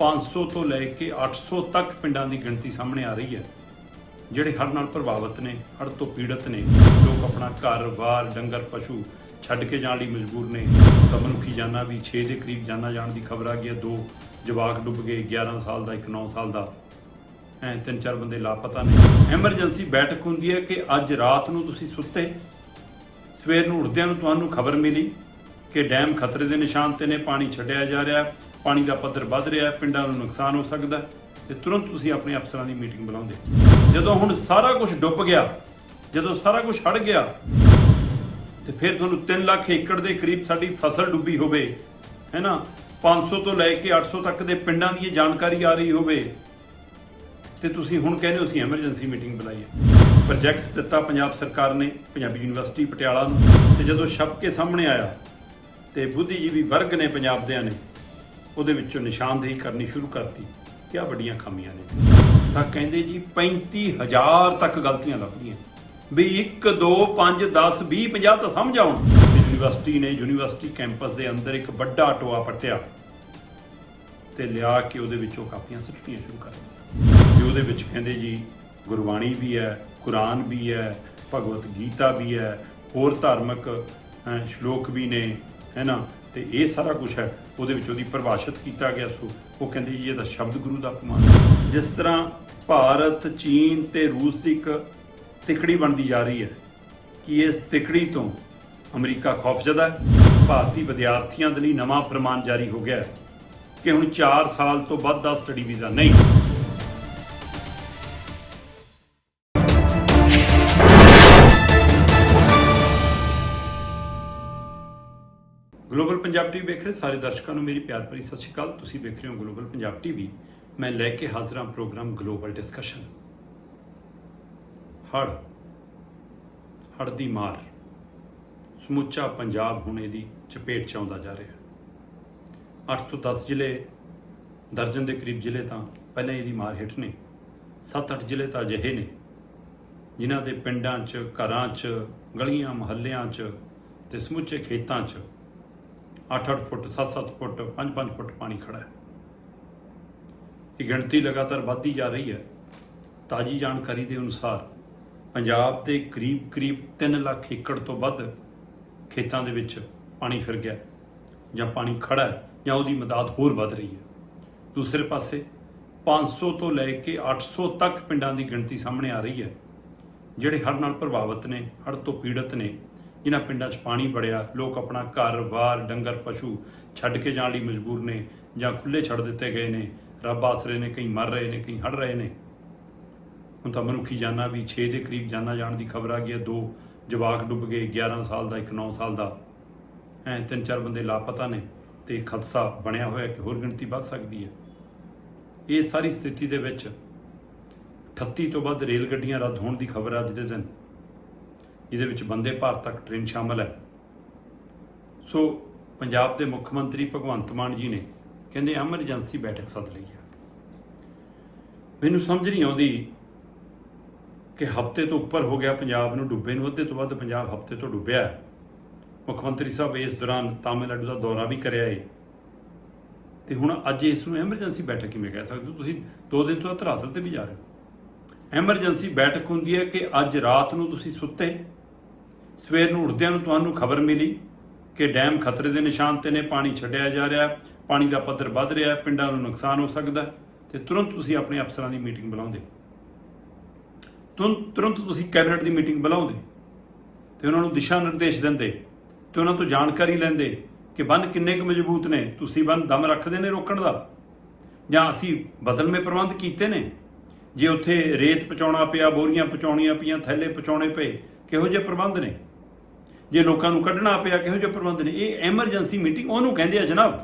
500 ਤੋਂ ਲੈ ਕੇ 800 ਤੱਕ ਪਿੰਡਾਂ ਦੀ ਗਿਣਤੀ ਸਾਹਮਣੇ ਆ ਰਹੀ ਹੈ, ਜਿਹੜੇ ਹੜ੍ਹ ਨਾਲ ਪ੍ਰਭਾਵਿਤ ਨੇ, ਹੜ੍ਹ ਤੋਂ ਪੀੜਤ ਨੇ, ਲੋਕ ਆਪਣਾ ਘਰ-ਬਾਰ ਡੰਗਰ, ਪਸ਼ੂ ਛੱਡ ਕੇ ਜਾਣ ਲਈ ਮਜਬੂਰ ਨੇ। ਤਾਂ ਮਨੁੱਖੀ ਜਾਨਾਂ ਵੀ 6 ਦੇ ਕਰੀਬ ਜਾਨਾਂ ਜਾਣ ਦੀ ਖਬਰ ਆ ਗਈ ਹੈ। ਦੋ ਜਵਾਕ ਡੁੱਬ ਗਏ 11 ਸਾਲ ਦਾ, ਇੱਕ 9 ਸਾਲ ਦਾ। ਐ ਤਿੰਨ ਚਾਰ ਬੰਦੇ ਲਾਪਤਾ ਨੇ। ਐਮਰਜੈਂਸੀ ਬੈਠਕ ਹੁੰਦੀ ਹੈ ਕਿ ਅੱਜ ਰਾਤ ਨੂੰ ਤੁਸੀਂ ਸੁੱਤੇ। ਸਵੇਰ ਨੂੰ ਉੱਠਦਿਆਂ ਨੂੰ ਤੁਹਾਨੂੰ ਖਬਰ ਮਿਲੀ ਕਿ ਡੈਮ ਖਤਰੇ ਦੇ ਨਿਸ਼ਾਨ ਤੇ ਨੇ, ਪਾਣੀ ਛੱਡਿਆ ਜਾ ਰਿਹਾ। ਪਾਣੀ ਦਾ ਪੱਧਰ ਵੱਧ ਰਿਹਾ ਪਿੰਡਾਂ ਨੂੰ ਨੁਕਸਾਨ ਹੋ ਸਕਦਾ ਹੈ ਤੇ ਤੁਰੰਤ ਤੁਸੀਂ ਆਪਣੇ ਅਫਸਰਾਂ ਦੀ ਮੀਟਿੰਗ ਬੁਲਾਉਂਦੇ ਜਦੋਂ ਹੁਣ ਸਾਰਾ ਕੁਝ ਡੁੱਬ ਗਿਆ, ਜਦੋਂ ਸਾਰਾ ਕੁਝ ਹੜ ਗਿਆ, ਤੇ ਫਿਰ ਤੁਹਾਨੂੰ 3 ਲੱਖ ਏਕੜ ਦੇ ਕਰੀਬ ਸਾਡੀ ਫਸਲ ਡੁੱਬੀ ਹੋਵੇ ਹੈਨਾ 500 ਤੋਂ ਲੈ ਕੇ 800 ਤੱਕ ਦੇ ਪਿੰਡਾਂ ਦੀ ਇਹ ਜਾਣਕਾਰੀ ਆ ਰਹੀ ਹੋਵੇ, ਤੇ ਤੁਸੀਂ ਹੁਣ ਕਹਿੰਦੇ ਹੋ, ਅਸੀਂ ਐਮਰਜੈਂਸੀ ਮੀਟਿੰਗ ਬੁਲਾਈ ਹੈ। ਪ੍ਰੋਜੈਕਟ ਦਿੱਤਾ ਪੰਜਾਬ ਸਰਕਾਰ ਨੇ, ਪੰਜਾਬੀ ਯੂਨੀਵਰਸਿਟੀ ਪਟਿਆਲਾ ਨੂੰ, ਤੇ ਜਦੋਂ ਛਪ ਕੇ ਸਾਹਮਣੇ ਆਇਆ, ਤੇ ਬੁੱਧੀਜੀਵੀ ਵਰਗ ਨੇ ਪੰਜਾਬ ਦਿਆਂ ਨੇ ਉਹਦੇ ਵਿੱਚੋਂ ਨਿਸ਼ਾਨਦੇਹੀ ਕਰਨੀ ਸ਼ੁਰੂ ਕਰਤੀ। ਕਿ ਆ ਵੱਡੀਆਂ ਖਾਮੀਆਂ ਨੇ। ਤਾਂ ਕਹਿੰਦੇ ਜੀ 35000 ਤੱਕ ਗਲਤੀਆਂ ਲੱਭਦੀਆਂ। ਵੀ 1 2 5 10 20 50 ਤਾਂ ਸਮਝ ਆਉਣ। ਯੂਨੀਵਰਸਿਟੀ ਨੇ ਯੂਨੀਵਰਸਿਟੀ ਕੈਂਪਸ ਦੇ ਅੰਦਰ ਇੱਕ ਵੱਡਾ ਟੋਆ ਪੱਟਿਆ ਤੇ ਲਿਆ ਕੇ ਉਹਦੇ ਵਿੱਚੋਂ ਕਾਪੀਆਂ ਸਿੱਟਣੀਆਂ ਸ਼ੁਰੂ ਕਰ ਦਿੱਤੀਆਂ। ਤੇ ਉਹਦੇ ਵਿੱਚ ਕਹਿੰਦੇ ਜੀ, ਗੁਰਬਾਣੀ ਵੀ ਹੈ, ਕੁਰਾਨ ਵੀ ਹੈ, ਭਗਵਤ ਗੀਤਾ ਵੀ ਹੈ, ਹੋਰ ਧਾਰਮਿਕ ਸ਼ਲੋਕ ਵੀ ਨੇ, ਹੈ ਨਾ? ਤੇ ਇਹ ਸਾਰਾ ਕੁਝ ਹੈ। ਉਹਦੇ ਵਿੱਚ ਉਹਦੀ ਪਰਿਭਾਸ਼ਿਤ ਕੀਤਾ ਗਿਆ ਸੋ। ਉਹ ਕਹਿੰਦੇ ਜੀ ਇਹਦਾ ਸ਼ਬਦ ਗੁਰੂ ਦਾ ਅਪਮਾਨ ਜਿਸ ਤਰ੍ਹਾਂ ਭਾਰਤ, ਚੀਨ ਤੇ ਰੂਸ ਦੀ ਇੱਕ ਤਿਕੜੀ ਬਣਦੀ ਜਾ ਰਹੀ ਹੈ ਕਿ ਇਸ ਤਿਕੜੀ ਤੋਂ ਅਮਰੀਕਾ ਖੌਫਜ਼ਦਾ ਹੈ। ਭਾਰਤੀ ਵਿਦਿਆਰਥੀਆਂ ਦੇ ਲਈ ਨਵਾਂ ਫਰਮਾਨ ਜਾਰੀ ਹੋ ਗਿਆ ਹੈ ਕਿ ਹੁਣ 4 ਸਾਲ ਤੋਂ ਵੱਧ ਦਾ ਸਟੱਡੀ ਵੀਜ਼ਾ ਨਹੀਂ। ਪੰਜਾਬ ਟੀਵੀ ਵੇਖ ਰਹੇ ਸਾਰੇ ਦਰਸ਼ਕਾਂ ਨੂੰ ਮੇਰੀ ਪਿਆਰ ਭਰੀ ਸਤਿ ਸ਼੍ਰੀ ਅਕਾਲ। ਤੁਸੀਂ ਵੇਖ ਰਹੇ ਹੋ ਗਲੋਬਲ ਪੰਜਾਬ ਟੀਵੀ ਮੈਂ ਲੈ ਕੇ ਹਾਜ਼ਰ ਹਾਂ ਪ੍ਰੋਗਰਾਮ ਗਲੋਬਲ ਡਿਸਕਸ਼ਨ ਹੜ। ਹੜ ਦੀ ਮਾਰ। ਸਮੁੱਚਾ ਪੰਜਾਬ ਹੁਣ ਇਹਦੀ ਚਪੇਟ ਚ ਆਉਂਦਾ ਜਾ ਰਿਹਾ। 8 ਤੋਂ 10 ਜ਼ਿਲ੍ਹੇ, ਦਰਜਨ ਦੇ ਕਰੀਬ ਜ਼ਿਲ੍ਹੇ ਤਾਂ ਪਹਿਲਾਂ ਇਹਦੀ ਮਾਰ ਹੇਠ ਨੇ। 7-8 ਜ਼ਿਲ੍ਹੇ ਤਾਂ ਅਜਿਹੇ ਨੇ, ਜਿਨ੍ਹਾਂ ਦੇ ਪਿੰਡਾਂ 'ਚ, ਘਰਾਂ 'ਚ, ਗਲੀਆਂ, ਮੁਹੱਲਿਆਂ 'ਚ ਤੇ ਸਮੁੱਚੇ ਖੇਤਾਂ 'ਚ 8-8 ਫੁੱਟ 7-7 ਫੁੱਟ 5-5 ਫੁੱਟ ਪਾਣੀ ਖੜਾ ਹੈ। ਇਹ ਗਿਣਤੀ ਲਗਾਤਾਰ ਵੱਧਦੀ ਜਾ ਰਹੀ ਹੈ। ਤਾਜੀ ਜਾਣਕਾਰੀ ਦੇ ਅਨੁਸਾਰ ਪੰਜਾਬ ਦੇ ਕਰੀਬ-ਕਰੀਬ 3 ਲੱਖ ਏਕੜ ਤੋਂ ਵੱਧ ਖੇਤਾਂ ਦੇ ਵਿੱਚ ਪਾਣੀ ਫਿਰ ਗਿਆ ਜਾਂ ਪਾਣੀ ਖੜਾ ਹੈ, ਜਾਂ ਉਹਦੀ ਮਦਦ ਹੋਰ ਵੱਧ ਰਹੀ ਹੈ। ਦੂਸਰੇ ਪਾਸੇ 500 ਤੋਂ ਲੈ ਕੇ 800 ਤੱਕ ਪਿੰਡਾਂ ਦੀ ਗਿਣਤੀ ਸਾਹਮਣੇ ਆ ਰਹੀ ਹੈ। ਜਿਹੜੇ ਹੜ੍ਹ ਨਾਲ ਪ੍ਰਭਾਵਿਤ ਨੇ, ਹੜ੍ਹ ਤੋਂ ਪੀੜਤ ਨੇ ਜਿਨ੍ਹਾਂ ਪਿੰਡਾਂ 'ਚ ਪਾਣੀ ਵੜਿਆ, ਲੋਕ ਆਪਣਾ ਘਰ-ਬਾਰ ਡੰਗਰ, ਪਸ਼ੂ ਛੱਡ ਕੇ ਜਾਣ ਲਈ ਮਜਬੂਰ ਨੇ ਜਾਂ ਖੁੱਲੇ ਛੱਡ ਦਿੱਤੇ ਗਏ ਨੇ। ਰੱਬ ਆਸਰੇ ਨੇ, ਕਈ ਮਰ ਰਹੇ ਨੇ, ਕਈ ਹੜ ਰਹੇ ਨੇ। ਹੁਣ ਤਾਂ ਮਨੁੱਖੀ ਜਾਨਾਂ ਵੀ 6 ਦੇ ਕਰੀਬ ਜਾਨਾਂ ਜਾਣ ਦੀ ਖਬਰ ਆ ਗਈ ਹੈ। ਦੋ ਜਵਾਕ ਡੁੱਬ ਗਏ 11 ਸਾਲ ਦਾ, ਇੱਕ 9 ਸਾਲ ਦਾ। ਐ ਤਿੰਨ ਚਾਰ ਬੰਦੇ ਲਾਪਤਾ ਨੇ ਤੇ ਖਦਸ਼ਾ ਬਣਿਆ ਹੋਇਆ ਕਿ ਹੋਰ ਗਿਣਤੀ ਵੱਧ ਸਕਦੀ ਹੈ। ਇਹ ਸਾਰੀ ਸਥਿਤੀ ਦੇ ਵਿੱਚ 38 ਤੋਂ ਵੱਧ ਰੇਲ ਗੱਡੀਆਂ ਰੱਦ ਹੋਣ ਦੀ ਖਬਰ ਅੱਜ ਦੇ ਦਿਨ। ਜਿਹਦੇ ਵਿੱਚ ਬੰਦੇ ਭਾਰਤ ਤੱਕ ਟ੍ਰੇਨ ਸ਼ਾਮਲ ਹੈ। ਸੋ ਪੰਜਾਬ ਦੇ ਮੁੱਖ ਮੰਤਰੀ ਭਗਵੰਤ ਮਾਨ ਜੀ ਨੇ ਕਹਿੰਦੇ ਐਮਰਜੈਂਸੀ ਬੈਠਕ ਸੱਦ ਲਈ ਹੈ ਮੈਨੂੰ ਸਮਝ ਨਹੀਂ ਆਉਂਦੀ ਕਿ ਹਫ਼ਤੇ ਤੋਂ ਉੱਪਰ ਹੋ ਗਿਆ, ਪੰਜਾਬ ਨੂੰ ਡੁੱਬੇ ਨੂੰ, ਅੱਧੇ ਤੋਂ ਵੱਧ ਪੰਜਾਬ ਹਫ਼ਤੇ ਤੋਂ ਡੁੱਬਿਆ ਹੈ। ਮੁੱਖ ਮੰਤਰੀ ਸਾਹਿਬ ਇਸ ਦੌਰਾਨ ਤਾਮਿਲਨਾਡੂ ਦਾ ਦੌਰਾ ਵੀ ਕਰਿਆ ਏ। ਤੇ ਹੁਣ ਅੱਜ ਇਸ ਨੂੰ ਐਮਰਜੈਂਸੀ ਬੈਠਕ ਕਿਵੇਂ ਕਹਿ ਸਕਦੇ ਹੋ? ਤੁਸੀਂ ਦੋ ਦਿਨ ਤੋਂ ਧਰਾਤਲ ਤੇ ਵੀ ਜਾ ਰਹੇ ਹੋ। ਐਮਰਜੈਂਸੀ ਬੈਠਕ ਹੁੰਦੀ ਹੈ ਕਿ ਅੱਜ ਰਾਤ ਨੂੰ ਤੁਸੀਂ ਸੁੱਤੇ ਸਵੇਰ ਨੂੰ ਉੱਠਦਿਆਂ ਨੂੰ ਤੁਹਾਨੂੰ ਖਬਰ ਮਿਲੀ ਕਿ ਡੈਮ ਖਤਰੇ ਦੇ ਨਿਸ਼ਾਨ ਤੇ ਨੇ ਪਾਣੀ ਛੱਡਿਆ ਜਾ ਰਿਹਾ ਪਾਣੀ ਦਾ ਪੱਧਰ ਵੱਧ ਰਿਹਾ ਪਿੰਡਾਂ ਨੂੰ ਨੁਕਸਾਨ ਹੋ ਸਕਦਾ ਹੈ ਤੇ ਤੁਰੰਤ ਤੁਸੀਂ ਆਪਣੇ ਅਫਸਰਾਂ ਦੀ ਮੀਟਿੰਗ ਬੁਲਾਉਂਦੇ। ਤੁਰੰਤ ਤੁਰੰਤ ਤੁਸੀਂ ਕੈਬਨਿਟ ਦੀ ਮੀਟਿੰਗ ਬੁਲਾਉਂਦੇ ਤੇ ਉਹਨਾਂ ਨੂੰ ਦਿਸ਼ਾ ਨਿਰਦੇਸ਼ ਦਿੰਦੇ ਤੇ ਉਹਨਾਂ ਤੋਂ ਜਾਣਕਾਰੀ ਲੈਂਦੇ ਕਿ ਬੰਨ ਕਿੰਨੇ ਕੁ ਮਜ਼ਬੂਤ ਨੇ, ਤੁਸੀਂ ਬੰਨ ਦਮ ਰੱਖਦੇ ਨੇ ਰੋਕਣ ਦਾ ਜਾਂ ਅਸੀਂ ਬਦਲਵੇਂ ਪ੍ਰਬੰਧ ਕੀਤੇ ਨੇ? ਜੇ ਉੱਥੇ ਰੇਤ ਪਹੁੰਚਾਉਣਾ ਪਿਆ, ਬੋਰੀਆਂ ਪਹੁੰਚਾਉਣੀਆਂ ਪਈਆਂ, ਥੈਲੇ ਪਹੁੰਚਾਉਣੇ ਪਏ, ਕਿਹੋ ਜਿਹੇ ਪ੍ਰਬੰਧ ਨੇ? ਜੇ ਲੋਕਾਂ ਨੂੰ ਕੱਢਣਾ ਪਿਆ ਕਿਹੋ ਜਿਹੇ ਪ੍ਰਬੰਧ ਨੇ, ਇਹ ਐਮਰਜੈਂਸੀ ਮੀਟਿੰਗ ਉਹਨੂੰ ਕਹਿੰਦੇ ਆ ਜਨਾਬ।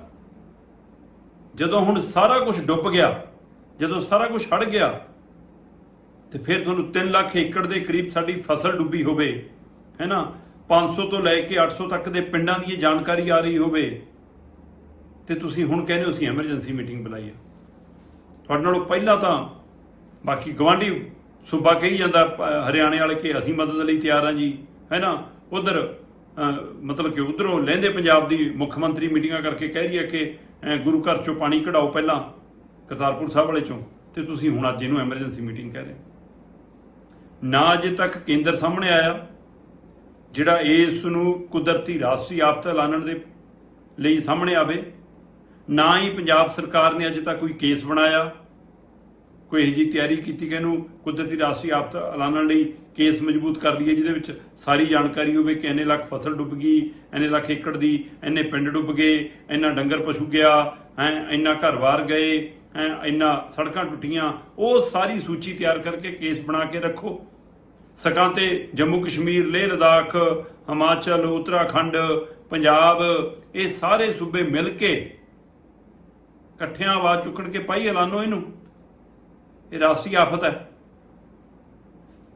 ਜਦੋਂ ਹੁਣ ਸਾਰਾ ਕੁਝ ਡੁੱਬ ਗਿਆ, ਜਦੋਂ ਸਾਰਾ ਕੁਝ ਹੜ ਗਿਆ, ਤੇ ਫਿਰ ਤੁਹਾਨੂੰ 3 ਲੱਖ ਏਕੜ ਦੇ ਕਰੀਬ ਸਾਡੀ ਫਸਲ ਡੁੱਬੀ ਹੋਵੇ ਹੈਨਾ 500 ਤੋਂ ਲੈ ਕੇ 800 ਤੱਕ ਦੇ ਪਿੰਡਾਂ ਦੀ ਇਹ ਜਾਣਕਾਰੀ ਆ ਰਹੀ ਹੋਵੇ, ਤੇ ਤੁਸੀਂ ਹੁਣ ਕਹਿੰਦੇ ਹੋ ਅਸੀਂ ਐਮਰਜੈਂਸੀ ਮੀਟਿੰਗ ਬੁਲਾਈ ਆ। ਤੁਹਾਡੇ ਨਾਲੋਂ ਪਹਿਲਾਂ ਤਾਂ ਬਾਕੀ ਗਵਾਂਢੀ ਸੂਬਾ ਕਹੀ ਜਾਂਦਾ ਹਰਿਆਣੇ ਵਾਲੇ ਕਿ ਅਸੀਂ ਮਦਦ ਲਈ ਤਿਆਰ ਹਾਂ ਜੀ ਹੈਨਾ ਉਧਰ ਮਤਲਬ ਕਿ ਉਧਰੋਂ ਲਹਿੰਦੇ ਪੰਜਾਬ ਦੀ ਮੁੱਖ ਮੰਤਰੀ ਮੀਟਿੰਗਾਂ ਕਰਕੇ ਕਹਿ ਰਹੀ ਹੈ ਕਿ ਗੁਰੂ ਘਰ ਚੋਂ ਪਾਣੀ ਕਢਾਓ ਪਹਿਲਾਂ ਕਰਤਾਰਪੁਰ ਸਾਹਿਬ ਵਾਲੇ ਚੋਂ ਤੇ ਤੁਸੀਂ ਹੁਣ ਅੱਜ ਇਹਨੂੰ ਐਮਰਜੈਂਸੀ ਮੀਟਿੰਗ ਕਹਿ ਰਹੇ ਨਾ ਅਜੇ ਤੱਕ ਕੇਂਦਰ ਸਾਹਮਣੇ ਆਇਆ ਜਿਹੜਾ ਇਸ ਨੂੰ ਕੁਦਰਤੀ ਰਾਸ਼ਟਰੀ ਆਫਤ ਐਲਾਨਣ ਦੇ ਲਈ ਸਾਹਮਣੇ ਆਵੇ, ਨਾ ਹੀ ਪੰਜਾਬ ਸਰਕਾਰ ਨੇ ਅਜੇ ਤੱਕ ਕੋਈ ਕੇਸ ਬਣਾਇਆ, ਕੋਈ ਇਹੋ ਜਿਹੀ ਤਿਆਰੀ ਕੀਤੀ ਕਿ ਇਹਨੂੰ ਕੁਦਰਤੀ ਰਾਸ਼ਟਰੀ ਆਫਤ ਐਲਾਨਣ ਲਈ ਕੇਸ ਮਜ਼ਬੂਤ ਕਰ ਲਈਏ ਜਿਹਦੇ ਵਿੱਚ ਸਾਰੀ ਜਾਣਕਾਰੀ ਹੋਵੇ ਕਿ ਇੰਨੇ ਲੱਖ ਫਸਲ ਡੁੱਬ ਗਈ, ਇੰਨੇ ਲੱਖ ਏਕੜ ਦੀ, ਇੰਨੇ ਪਿੰਡ ਡੁੱਬ ਗਏ, ਇੰਨਾ ਡੰਗਰ ਪਸ਼ੂ ਗਿਆ, ਹੈ, ਇੰਨਾ ਘਰ-ਬਾਰ ਗਏ, ਹੈ, ਇੰਨਾ ਸੜਕਾਂ ਟੁੱਟੀਆਂ, ਉਹ ਸਾਰੀ ਸੂਚੀ ਤਿਆਰ ਕਰਕੇ ਕੇਸ ਬਣਾ ਕੇ ਰੱਖੋ। ਸਕਾਂ ਤੇ ਜੰਮੂ ਕਸ਼ਮੀਰ, ਲੇਹ ਲਦਾਖ, ਹਿਮਾਚਲ, ਉੱਤਰਾਖੰਡ, ਪੰਜਾਬ, ਇਹ ਸਾਰੇ ਸੂਬੇ ਮਿਲ ਕੇ ਇਕੱਠਿਆਂ ਆਵਾਜ਼ ਚੁੱਕਣ ਕੇ ਪਾਈ ਐਲਾਨੋ ਇਹਨੂੰ। ਇਹ ਰਾਸ਼ਟਰੀ ਆਫਤ ਹੈ।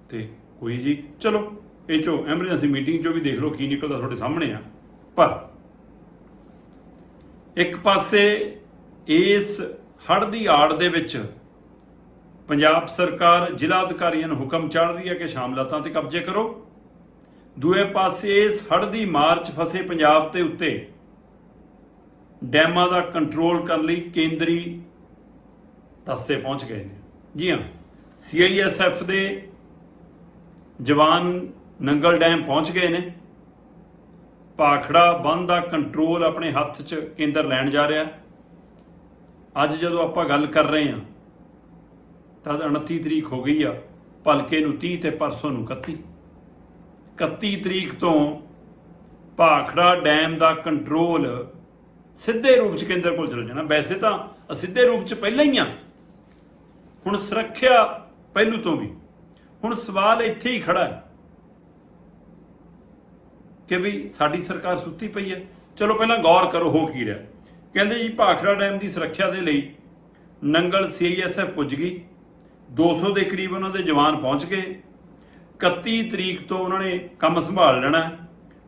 ਤੇ ਕੋਈ ਜੀ। ਚਲੋ, ਇਹ ਚੋ ਐਮਰਜੈਂਸੀ ਮੀਟਿੰਗ ਚੋਂ ਵੀ ਦੇਖ ਲਓ ਕੀ ਨਿਕਲਦਾ ਤੁਹਾਡੇ ਸਾਹਮਣੇ ਆ। ਪਰ ਇੱਕ ਪਾਸੇ ਇਸ ਹੜ੍ਹ ਦੀ ਆੜ ਦੇ ਵਿੱਚ ਪੰਜਾਬ ਸਰਕਾਰ ਜ਼ਿਲ੍ਹਾ ਅਧਿਕਾਰੀਆਂ ਨੂੰ ਹੁਕਮ ਚਾੜ ਰਹੀ ਹੈ ਕਿ ਸ਼ਾਮਲਾਤਾਂ ਤੇ ਕਬਜ਼ੇ ਕਰੋ। ਦੂਏ ਪਾਸੇ ਇਸ ਹੜ੍ਹ ਦੀ ਮਾਰਚ ਫਸੇ ਪੰਜਾਬ ਤੇ ਉੱਤੇ ਡੈਮਾਂ ਦਾ ਕੰਟਰੋਲ ਕਰਨ ਲਈ ਕੇਂਦਰੀ ਦਸਤੇ ਪਹੁੰਚ ਗਏ ਨੇ। ਜੀ ਹਾਂ ਸੀਆਈਐਸਐਫ ਦੇ ਜਵਾਨ ਨੰਗਲ ਡੈਮ ਪਹੁੰਚ ਗਏ ਨੇ। ਭਾਖੜਾ ਬੰਦ ਦਾ ਕੰਟਰੋਲ ਆਪਣੇ ਹੱਥ 'ਚ ਕੇਂਦਰ ਲੈਣ ਜਾ ਰਿਹਾ। ਅੱਜ ਜਦੋਂ ਆਪਾਂ ਗੱਲ ਕਰ ਰਹੇ ਹਾਂ, ਤਾਂ 29 ਤਰੀਕ ਹੋ ਗਈ ਆ, ਭਲਕੇ ਨੂੰ 30 ਤੇ ਪਰਸੋਂ ਨੂੰ 31 31 ਤਰੀਕ ਤੋਂ ਭਾਖੜਾ ਡੈਮ ਦਾ ਕੰਟਰੋਲ ਸਿੱਧੇ ਰੂਪ ਚ ਕੇਂਦਰ ਕੋਲ ਚਲ ਜਾਣਾ। ਵੈਸੇ ਤਾਂ ਅਸਿੱਧੇ ਰੂਪ ਚ ਪਹਿਲਾਂ ਹੀ ਆ। ਹੁਣ ਸੁਰੱਖਿਆ ਪਹਿਲੂ ਤੋਂ ਵੀ। ਹੁਣ ਸਵਾਲ ਇੱਥੇ ਹੀ ਖੜਾ ਹੈ ਕਿ ਵੀ ਸਾਡੀ ਸਰਕਾਰ ਸੁੱਤੀ ਪਈ ਹੈ। ਚਲੋ ਪਹਿਲਾਂ ਗੌਰ ਕਰੋ ਹੋ ਕੀ ਰਿਹਾ। ਕਹਿੰਦੇ ਜੀ ਭਾਖੜਾ ਡੈਮ ਦੀ ਸੁਰੱਖਿਆ ਦੇ ਲਈ ਨੰਗਲ ਸੀਆਈਐਸਐਫ ਪੁੱਜ ਗਈ। 200 ਦੇ ਕਰੀਬ ਉਹਨਾਂ ਦੇ ਜਵਾਨ ਪਹੁੰਚ ਗਏ। 31 ਤਰੀਕ ਤੋਂ ਉਹਨਾਂ ਨੇ ਕੰਮ ਸੰਭਾਲ ਲੈਣਾ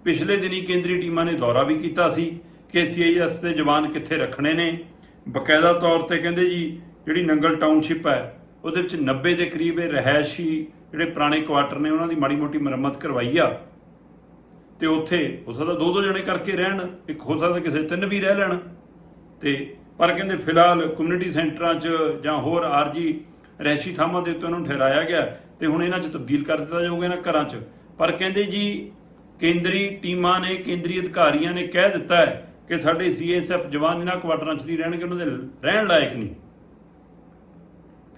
ਪਿਛਲੇ ਦਿਨੀ ਕੇਂਦਰੀ ਟੀਮਾਂ ਨੇ ਦੌਰਾ ਵੀ ਕੀਤਾ ਸੀ ਕਿ ਸੀਆਈਐਸ ਦੇ ਜਵਾਨ ਕਿੱਥੇ ਰੱਖਣੇ ਨੇ। ਬਕਾਇਦਾ ਤੌਰ ਤੇ ਕਹਿੰਦੇ ਜੀ, ਜਿਹੜੀ ਨੰਗਲ ਟਾਊਨਸ਼ਿਪ ਹੈ ਉਹਦੇ ਵਿੱਚ 90 ਦੇ ਕਰੀਬ ਇਹ ਰਹਿائشੀ ਜਿਹੜੇ ਪੁਰਾਣੇ ਕੁਆਟਰ ਨੇ, ਉਹਨਾਂ ਦੀ ਮਾੜੀ ਮੋਟੀ ਮੁਰੰਮਤ ਕਰਵਾਈ ਆ। ਤੇ ਉੱਥੇ ਹੋ ਸਕਦਾ ਦੋ ਦੋ ਜਣੇ ਕਰਕੇ ਰਹਿਣ, ਇੱਕ ਹੋ ਸਕਦਾ ਕਿਸੇ ਤਿੰਨ ਵੀ ਰਹਿ ਲੈਣ। ਤੇ ਪਰ ਕਹਿੰਦੇ ਫਿਲਹਾਲ ਕਮਿਊਨਿਟੀ ਸੈਂਟਰਾਂ 'ਚ ਜਾਂ ਹੋਰ ਆਰਜੀ ਰਹਿਸ਼ੀ ਥਾਵਾਂ ਦੇ ਉੱਤੇ ਉਹਨਾਂ ਨੂੰ ਠਹਿਰਾਇਆ ਗਿਆ ਤੇ ਹੁਣ ਇਹਨਾਂ 'ਚ ਤਬਦੀਲ ਕਰ ਦਿੱਤਾ ਜਾਊਗਾ ਇਹਨਾਂ ਘਰਾਂ 'ਚ। ਪਰ ਕਹਿੰਦੇ ਜੀ, ਕੇਂਦਰੀ ਟੀਮਾਂ ਨੇ, ਕੇਂਦਰੀ ਅਧਿਕਾਰੀਆਂ ਨੇ ਕਹਿ ਦਿੱਤਾ ਹੈ ਕਿ ਸਾਡੇ ਸੀਐਸਐਫ ਜਵਾਨ ਇਹਨਾਂ ਕੁਆਟਰਾਂ 'ਚ ਨਹੀਂ ਰਹਿਣਗੇ, ਉਹਨਾਂ ਦੇ ਰਹਿਣ ਲਾਇਕ ਨਹੀਂ।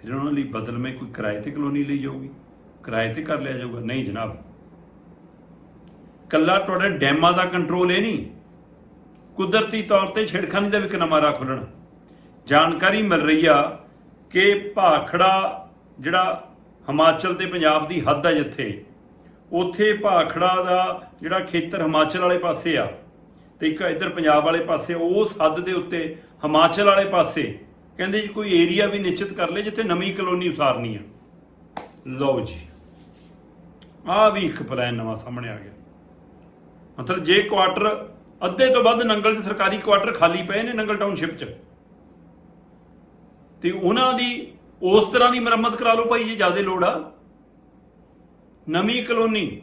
ਫਿਰ ਉਹਨਾਂ ਲਈ ਮੈਂ ਕੋਈ ਕਿਰਾਏ ਤੇ ਕਲੋਨੀ ਲਈ ਜਾਊਗੀ? ਕਿਰਾਏ ਤੇ ਕਰ ਲਿਆ ਜਾਊਗਾ? ਨਹੀਂ ਜਨਾਬ। ਕੱਲਾ ਤੁਹਾਡੇ ਡੈਮਾਂ ਦਾ ਕੰਟਰੋਲ ਇਹ ਨਹੀਂ। ਕੁਦਰਤੀ ਤੌਰ ਤੇ ਛੇੜਖਾਨੀ ਦਾ ਵੀ ਇੱਕ ਨਵਾਂ ਰਾਹ ਜਾਣਕਾਰੀ ਮਿਲ ਰਹੀ ਆ ਕਿ ਭਾਖੜਾ ਜਿਹੜਾ ਹਿਮਾਚਲ ਤੇ ਪੰਜਾਬ ਦੀ ਹੱਦ ਹੈ ਜਿੱਥੇ, ਉੱਥੇ ਭਾਖੜਾ ਦਾ ਜਿਹੜਾ ਖੇਤਰ ਹਿਮਾਚਲ ਵਾਲੇ ਪਾਸੇ ਆ ਤੇ ਇੱਕ ਇੱਧਰ ਪੰਜਾਬ ਵਾਲੇ ਪਾਸੇ, ਉਸ ਹੱਦ ਦੇ ਉੱਤੇ ਹਿਮਾਚਲ ਵਾਲੇ ਪਾਸੇ ਕਹਿੰਦੇ ਜੀ, ਕੋਈ ਏਰੀਆ ਵੀ ਨਿਸ਼ਚਿਤ ਕਰ ਲਏ ਜਿੱਥੇ ਨਵੀਂ ਕਲੋਨੀ ਉਸਾਰਨੀ ਆ। ਲਓ ਜੀ। ਆ ਵੀ ਇੱਕ ਪਲਾਨ ਨਵਾਂ ਸਾਹਮਣੇ ਆ ਗਿਆ। ਮਤਲਬ ਜੇ ਕੁਆਟਰ ਅੱਧੇ ਤੋਂ ਵੱਧ ਨੰਗਲ 'ਚ ਸਰਕਾਰੀ ਕੁਆਟਰ ਖਾਲੀ ਪਏ ਨੇ ਨੰਗਲ ਟਾਊਨਸ਼ਿਪ 'ਚ। ਤੇ ਉਹਨਾਂ ਦੀ, ਉਸ ਤਰ੍ਹਾਂ ਦੀ ਮੁਰੰਮਤ ਕਰਾ ਲਓ ਭਾਈ, ਜੇ ਜ਼ਿਆਦਾ ਲੋੜ ਆ। ਨਵੀਂ ਕਲੋਨੀ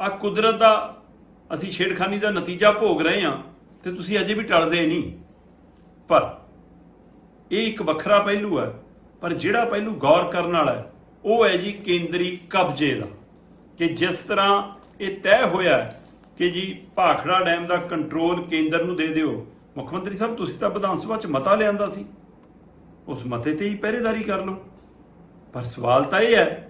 ਆ ਕੁਦਰਤ ਦਾ ਅਸੀਂ ਛੇੜਖਾਨੀ ਦਾ ਨਤੀਜਾ ਭੋਗ ਰਹੇ ਹਾਂ ਤੇ ਤੁਸੀਂ ਅਜੇ ਵੀ ਟਲਦੇ ਨਹੀਂ। ਪਰ ਇਹ ਇੱਕ ਵੱਖਰਾ ਪਹਿਲੂ ਹੈ, ਪਰ ਜਿਹੜਾ ਪਹਿਲੂ ਗੌਰ ਕਰਨ ਵਾਲਾ ਹੈ, ਉਹ ਹੈ ਜੀ ਕੇਂਦਰੀ ਕਬਜ਼ੇ ਦਾ। ਕਿ ਜਿਸ ਤਰ੍ਹਾਂ ਇਹ ਤੈਅ ਹੋਇਆ ਕਿ ਜੀ ਭਾਖੜਾ ਡੈਮ ਦਾ ਕੰਟਰੋਲ ਕੇਂਦਰ ਨੂੰ ਦੇ ਦਿਓ, ਮੁੱਖ ਮੰਤਰੀ ਸਾਹਿਬ, ਤੁਸੀਂ ਤਾਂ ਵਿਧਾਨ ਸਭਾ 'ਚ ਮਤਾ ਲਿਆਂਦਾ ਸੀ। ਉਸ ਮਤੇ ਤੇ ਹੀ ਪਹਿਰੇਦਾਰੀ ਕਰ ਲਓ। ਪਰ ਸਵਾਲ ਤਾਂ ਇਹ ਹੈ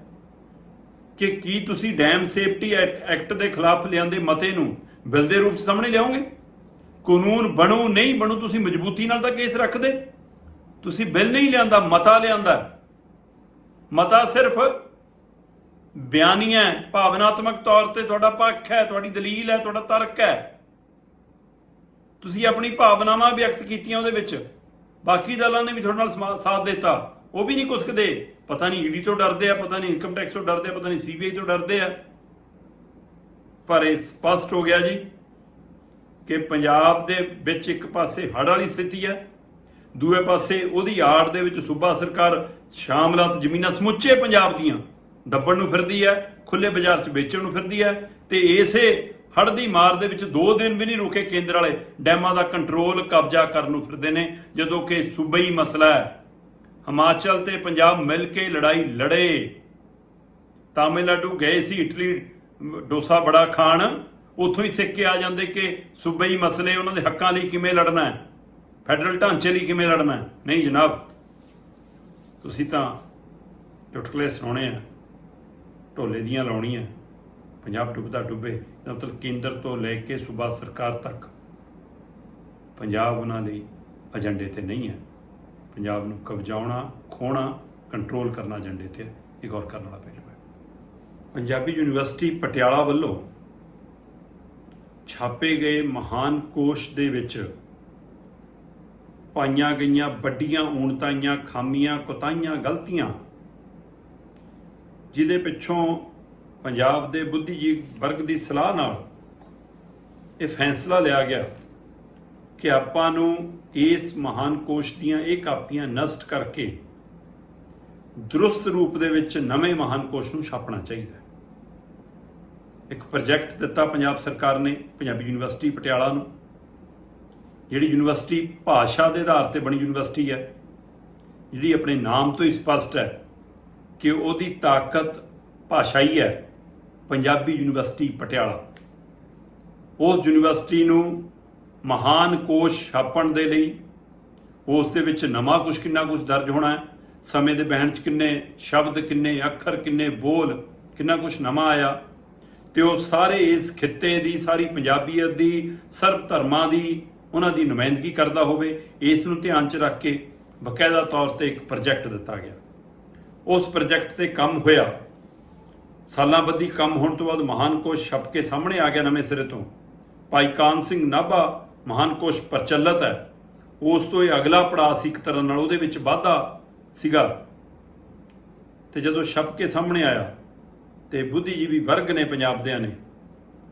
ਕਿ ਕੀ ਤੁਸੀਂ ਡੈਮ ਸੇਫਟੀ ਐਕਟ ਦੇ ਖਿਲਾਫ ਲਿਆਂਦੇ ਮਤੇ ਨੂੰ ਬਿੱਲ ਦੇ ਰੂਪ 'ਚ ਸਾਹਮਣੇ ਲਿਆਓਗੇ? ਕਾਨੂੰਨ ਬਣੂ, ਨਹੀਂ ਬਣੂ, ਤੁਸੀਂ ਮਜ਼ਬੂਤੀ ਨਾਲ ਤਾਂ ਕੇਸ ਰੱਖਦੇ। ਤੁਸੀਂ ਬਿੱਲ ਨਹੀਂ ਲਿਆਂਦਾ ਮਤਾ ਲਿਆਂਦਾ ਮਤਾ ਸਿਰਫ ਬਿਆਨੀਆਂ ਹੈ, ਭਾਵਨਾਤਮਕ ਤੌਰ ਤੇ ਤੁਹਾਡਾ ਪੱਖ ਹੈ ਤੁਹਾਡੀ ਦਲੀਲ ਹੈ ਤੁਹਾਡਾ ਤਰਕ ਹੈ। ਤੁਸੀਂ ਆਪਣੀ ਭਾਵਨਾਵਾਂ ਵਿਅਕਤ ਕੀਤੀਆਂ ਉਹਦੇ ਵਿੱਚ। ਬਾਕੀ ਦਲਾਂ ਨੇ ਵੀ ਤੁਹਾਡੇ ਨਾਲ ਸਮਾ- ਸਾਥ ਦਿੱਤਾ। ਉਹ ਵੀ ਨਹੀਂ ਕੁਸਕਦੇ। ਪਤਾ ਨਹੀਂ ਈਡੀ ਤੋਂ ਡਰਦੇ ਆ ਪਤਾ ਨਹੀਂ ਇਨਕਮ ਟੈਕਸ ਤੋਂ ਡਰਦੇ ਆ ਪਤਾ ਨਹੀਂ ਸੀਬੀਆਈ ਤੋਂ ਡਰਦੇ ਆ। ਪਰ ਇਹ ਸਪਸ਼ਟ ਹੋ ਗਿਆ ਜੀ ਕਿ ਪੰਜਾਬ ਦੇ ਵਿੱਚ ਇੱਕ ਪਾਸੇ ਹੜ੍ਹ ਵਾਲੀ ਸਥਿਤੀ ਹੈ। ਦੂਏ ਪਾਸੇ ਉਹਦੀ ਆੜ ਦੇ ਵਿੱਚ ਸੂਬਾ ਸਰਕਾਰ ਸ਼ਾਮਲਾਤ ਜ਼ਮੀਨਾਂ ਸਮੁੱਚੇ ਪੰਜਾਬ ਦੀਆਂ ਦੱਬਣ ਨੂੰ ਫਿਰਦੀ ਹੈ ਖੁੱਲੇ ਬਾਜ਼ਾਰ 'ਚ ਵੇਚਣ ਨੂੰ ਫਿਰਦੀ ਹੈ ਤੇ ਇਸੇ ਹੜ੍ਹ ਦੀ ਮਾਰ ਦੇ ਵਿੱਚ 2 ਦਿਨ ਵੀ ਨਹੀਂ ਰੁਕੇ ਕੇਂਦਰ ਵਾਲੇ, ਡੈਮਾਂ ਦਾ ਕੰਟਰੋਲ ਕਬਜ਼ਾ ਕਰਨ ਨੂੰ ਫਿਰਦੇ ਨੇ, ਜਦੋਂ ਕਿ ਸੂਬਈ ਮਸਲਾ ਹੈ। ਹਿਮਾਚਲ ਤੇ ਪੰਜਾਬ ਮਿਲ ਕੇ ਲੜਾਈ ਲੜੇ। ਤਾਮਿਲਨਾਡੂ ਗਏ ਸੀ ਇਟਲੀ, ਡੋਸਾ ਬੜਾ ਖਾਣ, ਉੱਥੋਂ ਹੀ ਸਿੱਖ ਕੇ ਆ ਜਾਂਦੇ ਕਿ ਸੂਬਾਈ ਮਸਲੇ ਉਹਨਾਂ ਦੇ ਹੱਕਾਂ ਲਈ ਕਿਵੇਂ ਲੜਨਾ ਹੈ। ਫੈਡਰਲ ਢਾਂਚੇ ਲਈ ਕਿਵੇਂ ਲੜਨਾ ਨਹੀਂ ਜਨਾਬ, ਤੁਸੀਂ ਤਾਂ ਚੁਟਕਲੇ ਸੁਣਾਉਣੇ ਆ। ਢੋਲੇ ਦੀਆਂ ਲਾਉਣੀਆਂ। ਪੰਜਾਬ ਡੁੱਬਦਾ ਡੁੱਬੇ ਮਤਲਬ ਕੇਂਦਰ ਤੋਂ ਲੈ ਕੇ ਸੂਬਾ ਸਰਕਾਰ ਤੱਕ। ਪੰਜਾਬ ਉਹਨਾਂ ਲਈ ਏਜੰਡੇ ਤੇ ਨਹੀਂ ਹੈ। ਪੰਜਾਬ ਨੂੰ ਕਬਜ਼ਾਉਣਾ, ਖੋਣਾ, ਕੰਟਰੋਲ ਕਰਨਾ ਏਜੰਡੇ ਤੇ ਹੈ। ਇਹ ਗੌਰ ਕਰਨ ਵਾਲਾ ਪਹਿਲੂ ਹੈ ਪੰਜਾਬੀ ਯੂਨੀਵਰਸਿਟੀ ਪਟਿਆਲਾ ਵੱਲੋਂ ਛਾਪੇ ਗਏ ਮਹਾਨ ਕੋਸ਼ ਦੇ ਵਿੱਚ ਪਾਈਆਂ ਗਈਆਂ, ਵੱਡੀਆਂ ਊਣਤਾਈਆਂ, ਖਾਮੀਆਂ, ਕੁਤਾਈਆਂ, ਗਲਤੀਆਂ। ਜਿਹਦੇ ਪਿੱਛੋਂ ਪੰਜਾਬ ਦੇ ਬੁੱਧੀਜੀਵ ਵਰਗ ਦੀ ਸਲਾਹ ਨਾਲ ਇਹ ਫੈਸਲਾ ਲਿਆ ਗਿਆ ਕਿ ਆਪਾਂ ਨੂੰ ਇਸ ਮਹਾਨ ਕੋਸ਼ ਦੀਆਂ ਇਹ ਕਾਪੀਆਂ ਨਸ਼ਟ ਕਰਕੇ ਦਰੁਸਤ ਰੂਪ ਦੇ ਵਿੱਚ ਨਵੇਂ ਮਹਾਨ ਕੋਸ਼ ਨੂੰ ਛਾਪਣਾ ਚਾਹੀਦਾ ਹੈ। ਇੱਕ ਪ੍ਰੋਜੈਕਟ ਦਿੱਤਾ ਪੰਜਾਬ ਸਰਕਾਰ ਨੇ, ਪੰਜਾਬੀ ਯੂਨੀਵਰਸਿਟੀ ਪਟਿਆਲਾ ਨੂੰ। ਜਿਹੜੀ ਯੂਨੀਵਰਸਿਟੀ ਭਾਸ਼ਾ ਦੇ ਆਧਾਰ ਤੇ ਬਣੀ ਯੂਨੀਵਰਸਿਟੀ ਹੈ, ਜਿਹੜੀ ਆਪਣੇ ਨਾਮ ਤੋਂ ਹੀ ਸਪਸ਼ਟ ਹੈ ਕਿ ਉਹਦੀ ਤਾਕਤ ਭਾਸ਼ਾ ਹੀ ਹੈ ਪੰਜਾਬੀ ਯੂਨੀਵਰਸਿਟੀ ਪਟਿਆਲਾ। ਉਸ ਯੂਨੀਵਰਸਿਟੀ ਨੂੰ ਮਹਾਨ ਕੋਸ਼ ਛਾਪਣ ਦੇ ਲਈ ਉਸ ਦੇ ਵਿੱਚ ਨਵਾਂ ਕੁਝ ਕਿੰਨਾ ਕੁਝ ਦਰਜ ਹੋਣਾ ਹੈ, ਸਮੇਂ ਦੇ ਬਹਿਣ ਚ ਕਿੰਨੇ ਸ਼ਬਦ, ਕਿੰਨੇ ਅੱਖਰ, ਕਿੰਨੇ ਬੋਲ, ਕਿੰਨਾ ਕੁਝ ਨਵਾਂ ਆਇਆ ਤੇ ਉਹ ਸਾਰੇ ਇਸ ਖਿੱਤੇ ਦੀ, ਸਾਰੀ ਪੰਜਾਬੀਅਤ ਦੀ ਸਰਬ ਧਰਮਾਂ ਦੀ ਉਹਨਾਂ ਦੀ ਨੁਮਾਇੰਦਗੀ ਕਰਦਾ ਹੋਵੇ, ਇਸ ਨੂੰ ਧਿਆਨ ਚ ਰੱਖ ਕੇ ਬਕਾਇਦਾ ਤੌਰ ਤੇ ਇੱਕ ਪ੍ਰੋਜੈਕਟ ਦਿੱਤਾ ਗਿਆ। ਉਸ ਪ੍ਰੋਜੈਕਟ ਤੇ ਕੰਮ ਹੋਇਆ। ਸਾਲਾਂ ਬੱਧੀ ਕੰਮ ਹੋਣ ਤੋਂ ਬਾਅਦ ਮਹਾਨ ਕੋਸ਼ ਛਪ ਕੇ ਸਾਹਮਣੇ ਆ ਗਿਆ ਨਵੇਂ ਸਿਰੇ ਤੋਂ। ਭਾਈ ਕਾਨ ਸਿੰਘ ਨਾਭਾ ਮਹਾਨ ਕੋਸ਼ ਪ੍ਰਚਲਿਤ ਹੈ। ਉਸ ਤੋਂ ਇਹ ਅਗਲਾ ਪੜਾਅ ਸੀ ਇੱਕ ਤਰ੍ਹਾਂ ਨਾਲ ਉਹਦੇ ਵਿੱਚ ਵਾਧਾ ਸੀਗਾ। ਤੇ ਜਦੋਂ ਛਪ ਕੇ ਸਾਹਮਣੇ ਆਇਆ ਤੇ ਬੁੱਧੀਜੀਵੀ ਵਰਗ ਨੇ ਪੰਜਾਬ ਦਿਆਂ ਨੇ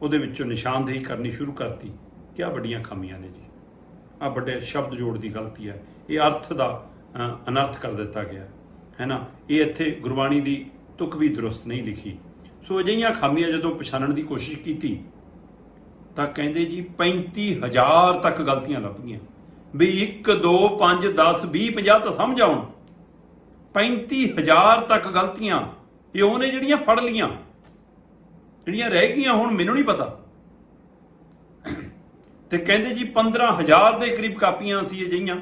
ਉਹਦੇ ਵਿੱਚੋਂ ਨਿਸ਼ਾਨਦੇਹੀ ਕਰਨੀ ਸ਼ੁਰੂ ਕਰਤੀ। ਕਿਆ ਵੱਡੀਆਂ ਖਾਮੀਆਂ ਨੇ ਜੀ। ਆ ਵੱਡੇ ਸ਼ਬਦ ਜੋੜ ਦੀ ਗਲਤੀ ਹੈ। ਇਹ ਅਰਥ ਦਾ ਅਨਰਥ ਕਰ ਦਿੱਤਾ ਗਿਆ। ਹੈ ਨਾ? ਇਹ ਇੱਥੇ ਗੁਰਬਾਣੀ ਦੀ ਤੁਕ ਵੀ ਦਰੁਸਤ ਨਹੀਂ ਲਿਖੀ। ਸੋ ਅਜਿਹੀਆਂ ਖਾਮੀਆਂ ਜਦੋਂ ਪਛਾਣਨ ਦੀ ਕੋਸ਼ਿਸ਼ ਕੀਤੀ, ਤਾਂ ਕਹਿੰਦੇ ਜੀ 35000 ਤੱਕ ਗਲਤੀਆਂ ਲੱਭ ਗਈਆਂ ਵੀ 1 2 5 10 20 50 ਤਾਂ ਸਮਝ ਆਉਣ। 35000 ਤੱਕ ਗਲਤੀਆਂ। ਇਹ ਉਹਨੇ ਜਿਹੜੀਆਂ ਫੜ ਲੀਆਂ ਜਿਹੜੀਆਂ ਰਹਿ ਗਈਆਂ ਹੁਣ ਮੈਨੂੰ ਨਹੀਂ ਪਤਾ। ਤੇ ਕਹਿੰਦੇ ਜੀ 15000 ਦੇ ਕਰੀਬ ਕਾਪੀਆਂ ਸੀ ਅਜਿਹੀਆਂ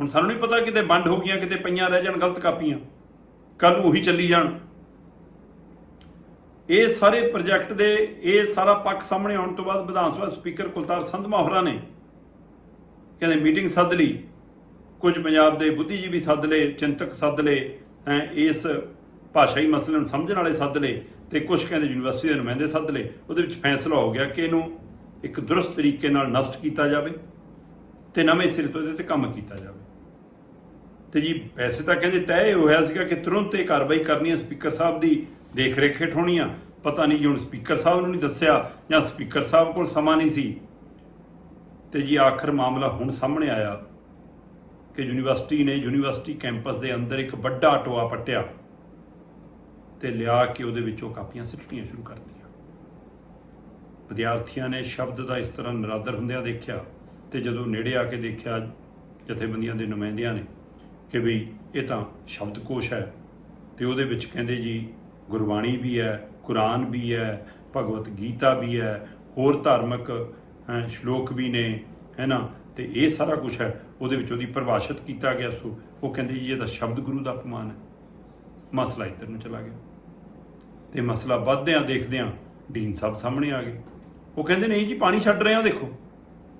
ਹੁਣ ਸਾਨੂੰ ਨਹੀਂ ਪਤਾ ਕਿਤੇ ਬੰਦ ਹੋ ਗਈਆਂ, ਕਿਤੇ ਪਈਆਂ ਰਹਿ ਜਾਣ ਗਲਤ ਕਾਪੀਆਂ। ਕੱਲ ਉਹੀ ਚੱਲੀ ਜਾਣ। ਇਹ ਸਾਰੇ ਪ੍ਰੋਜੈਕਟ ਦੇ, ਇਹ ਸਾਰਾ ਪੱਖ ਸਾਹਮਣੇ ਆਉਣ ਤੋਂ ਬਾਅਦ ਵਿਧਾਨ ਸਭਾ ਸਪੀਕਰ ਕੁਲਤਾਰ ਸੰਧਮਾ ਹੋਰਾਂ ਨੇ ਕਹਿੰਦੇ ਮੀਟਿੰਗ ਸੱਦ ਲਈ। ਕੁਝ ਪੰਜਾਬ ਦੇ ਬੁੱਧੀਜੀਵੀ ਸੱਦ ਲਏ, ਚਿੰਤਕ ਸੱਦ ਲਏ ਇਸ ਭਾਸ਼ਾਈ ਮਸਲੇ ਨੂੰ ਸਮਝਣ ਵਾਲੇ ਸੱਦ ਲਏ ਤੇ ਕੁਝ ਕਹਿੰਦੇ ਯੂਨੀਵਰਸਿਟੀ ਦੇ ਨੁਮਾਇੰਦੇ ਸੱਦ ਲਏ। ਉਹਦੇ ਵਿੱਚ ਫੈਸਲਾ ਹੋ ਗਿਆ ਕਿ ਇਹਨੂੰ ਇੱਕ ਦਰੁਸਤ ਤਰੀਕੇ ਨਾਲ ਨਸ਼ਟ ਕੀਤਾ ਜਾਵੇ ਤੇ ਨਵੇਂ ਸਿਰੇ ਤੋਂ ਇਹਦੇ ਤੇ ਕੰਮ ਕੀਤਾ ਜਾਵੇ। ਤੇ ਜੀ, ਵੈਸੇ ਤਾਂ ਕਹਿੰਦੇ ਤੈਅ ਇਹ ਹੋਇਆ ਸੀਗਾ ਕਿ ਤੁਰੰਤ ਇਹ ਕਾਰਵਾਈ ਕਰਨੀ ਹੈ ਸਪੀਕਰ ਸਾਹਿਬ ਦੀ ਦੇਖ ਰੇਖ ਹੇਠ ਹੋਣੀ ਆ। ਪਤਾ ਨਹੀਂ ਜੀ ਹੁਣ ਸਪੀਕਰ ਸਾਹਿਬ ਨੂੰ ਨਹੀਂ ਦੱਸਿਆ ਜਾਂ ਸਪੀਕਰ ਸਾਹਿਬ ਕੋਲ ਸਮਾਂ ਨਹੀਂ ਸੀ। ਤੇ ਜੀ ਆਖਰ ਮਾਮਲਾ ਹੁਣ ਸਾਹਮਣੇ ਆਇਆ ਕਿ ਯੂਨੀਵਰਸਿਟੀ ਨੇ ਯੂਨੀਵਰਸਿਟੀ ਕੈਂਪਸ ਦੇ ਅੰਦਰ ਇੱਕ ਵੱਡਾ ਟੋਆ ਪੱਟਿਆ ਤੇ ਲਿਆ ਕੇ ਉਹਦੇ ਵਿੱਚੋਂ ਕਾਪੀਆਂ ਸਿੱਟਣੀਆਂ ਸ਼ੁਰੂ ਕਰਤੀਆਂ ਵਿਦਿਆਰਥੀਆਂ ਨੇ ਸ਼ਬਦ ਦਾ ਇਸ ਤਰ੍ਹਾਂ ਨਰਾਦਰ ਹੁੰਦਿਆਂ ਦੇਖਿਆ ਤੇ ਜਦੋਂ ਨੇੜੇ ਆ ਕੇ ਦੇਖਿਆ, ਜਥੇਬੰਦੀਆਂ ਦੇ ਨੁਮਾਇੰਦਿਆਂ ਨੇ ਕਿ ਵੀ ਇਹ ਤਾਂ ਸ਼ਬਦਕੋਸ਼ ਹੈ। ਤੇ ਉਹਦੇ ਵਿੱਚ ਕਹਿੰਦੇ ਜੀ, ਗੁਰਬਾਣੀ ਵੀ ਹੈ, ਕੁਰਾਨ ਵੀ ਹੈ, ਭਗਵਤ ਗੀਤਾ ਵੀ ਹੈ, ਹੋਰ ਧਾਰਮਿਕ ਸ਼ਲੋਕ ਵੀ ਨੇ, ਹੈ ਨਾ? ਤੇ ਇਹ ਸਾਰਾ ਕੁਝ ਹੈ। ਉਹਦੇ ਵਿੱਚ ਉਹਦੀ ਪਰਿਭਾਸ਼ਿਤ ਕੀਤਾ ਗਿਆ ਸੋ ਉਹ ਕਹਿੰਦੇ ਜੀ, ਇਹ ਤਾਂ ਸ਼ਬਦ ਗੁਰੂ ਦਾ ਅਪਮਾਨ ਹੈ। ਮਸਲਾ ਇੱਧਰ ਨੂੰ ਚਲਾ ਗਿਆ। ਤੇ ਮਸਲਾ ਵੱਧਦਿਆਂ ਦੇਖਦਿਆਂ ਡੀਨ ਸਾਹਿਬ ਸਾਹਮਣੇ ਆ ਗਏ। ਉਹ ਕਹਿੰਦੇ ਨਹੀਂ ਜੀ, ਪਾਣੀ ਛੱਡ ਰਹੇ ਆ ਦੇਖੋ।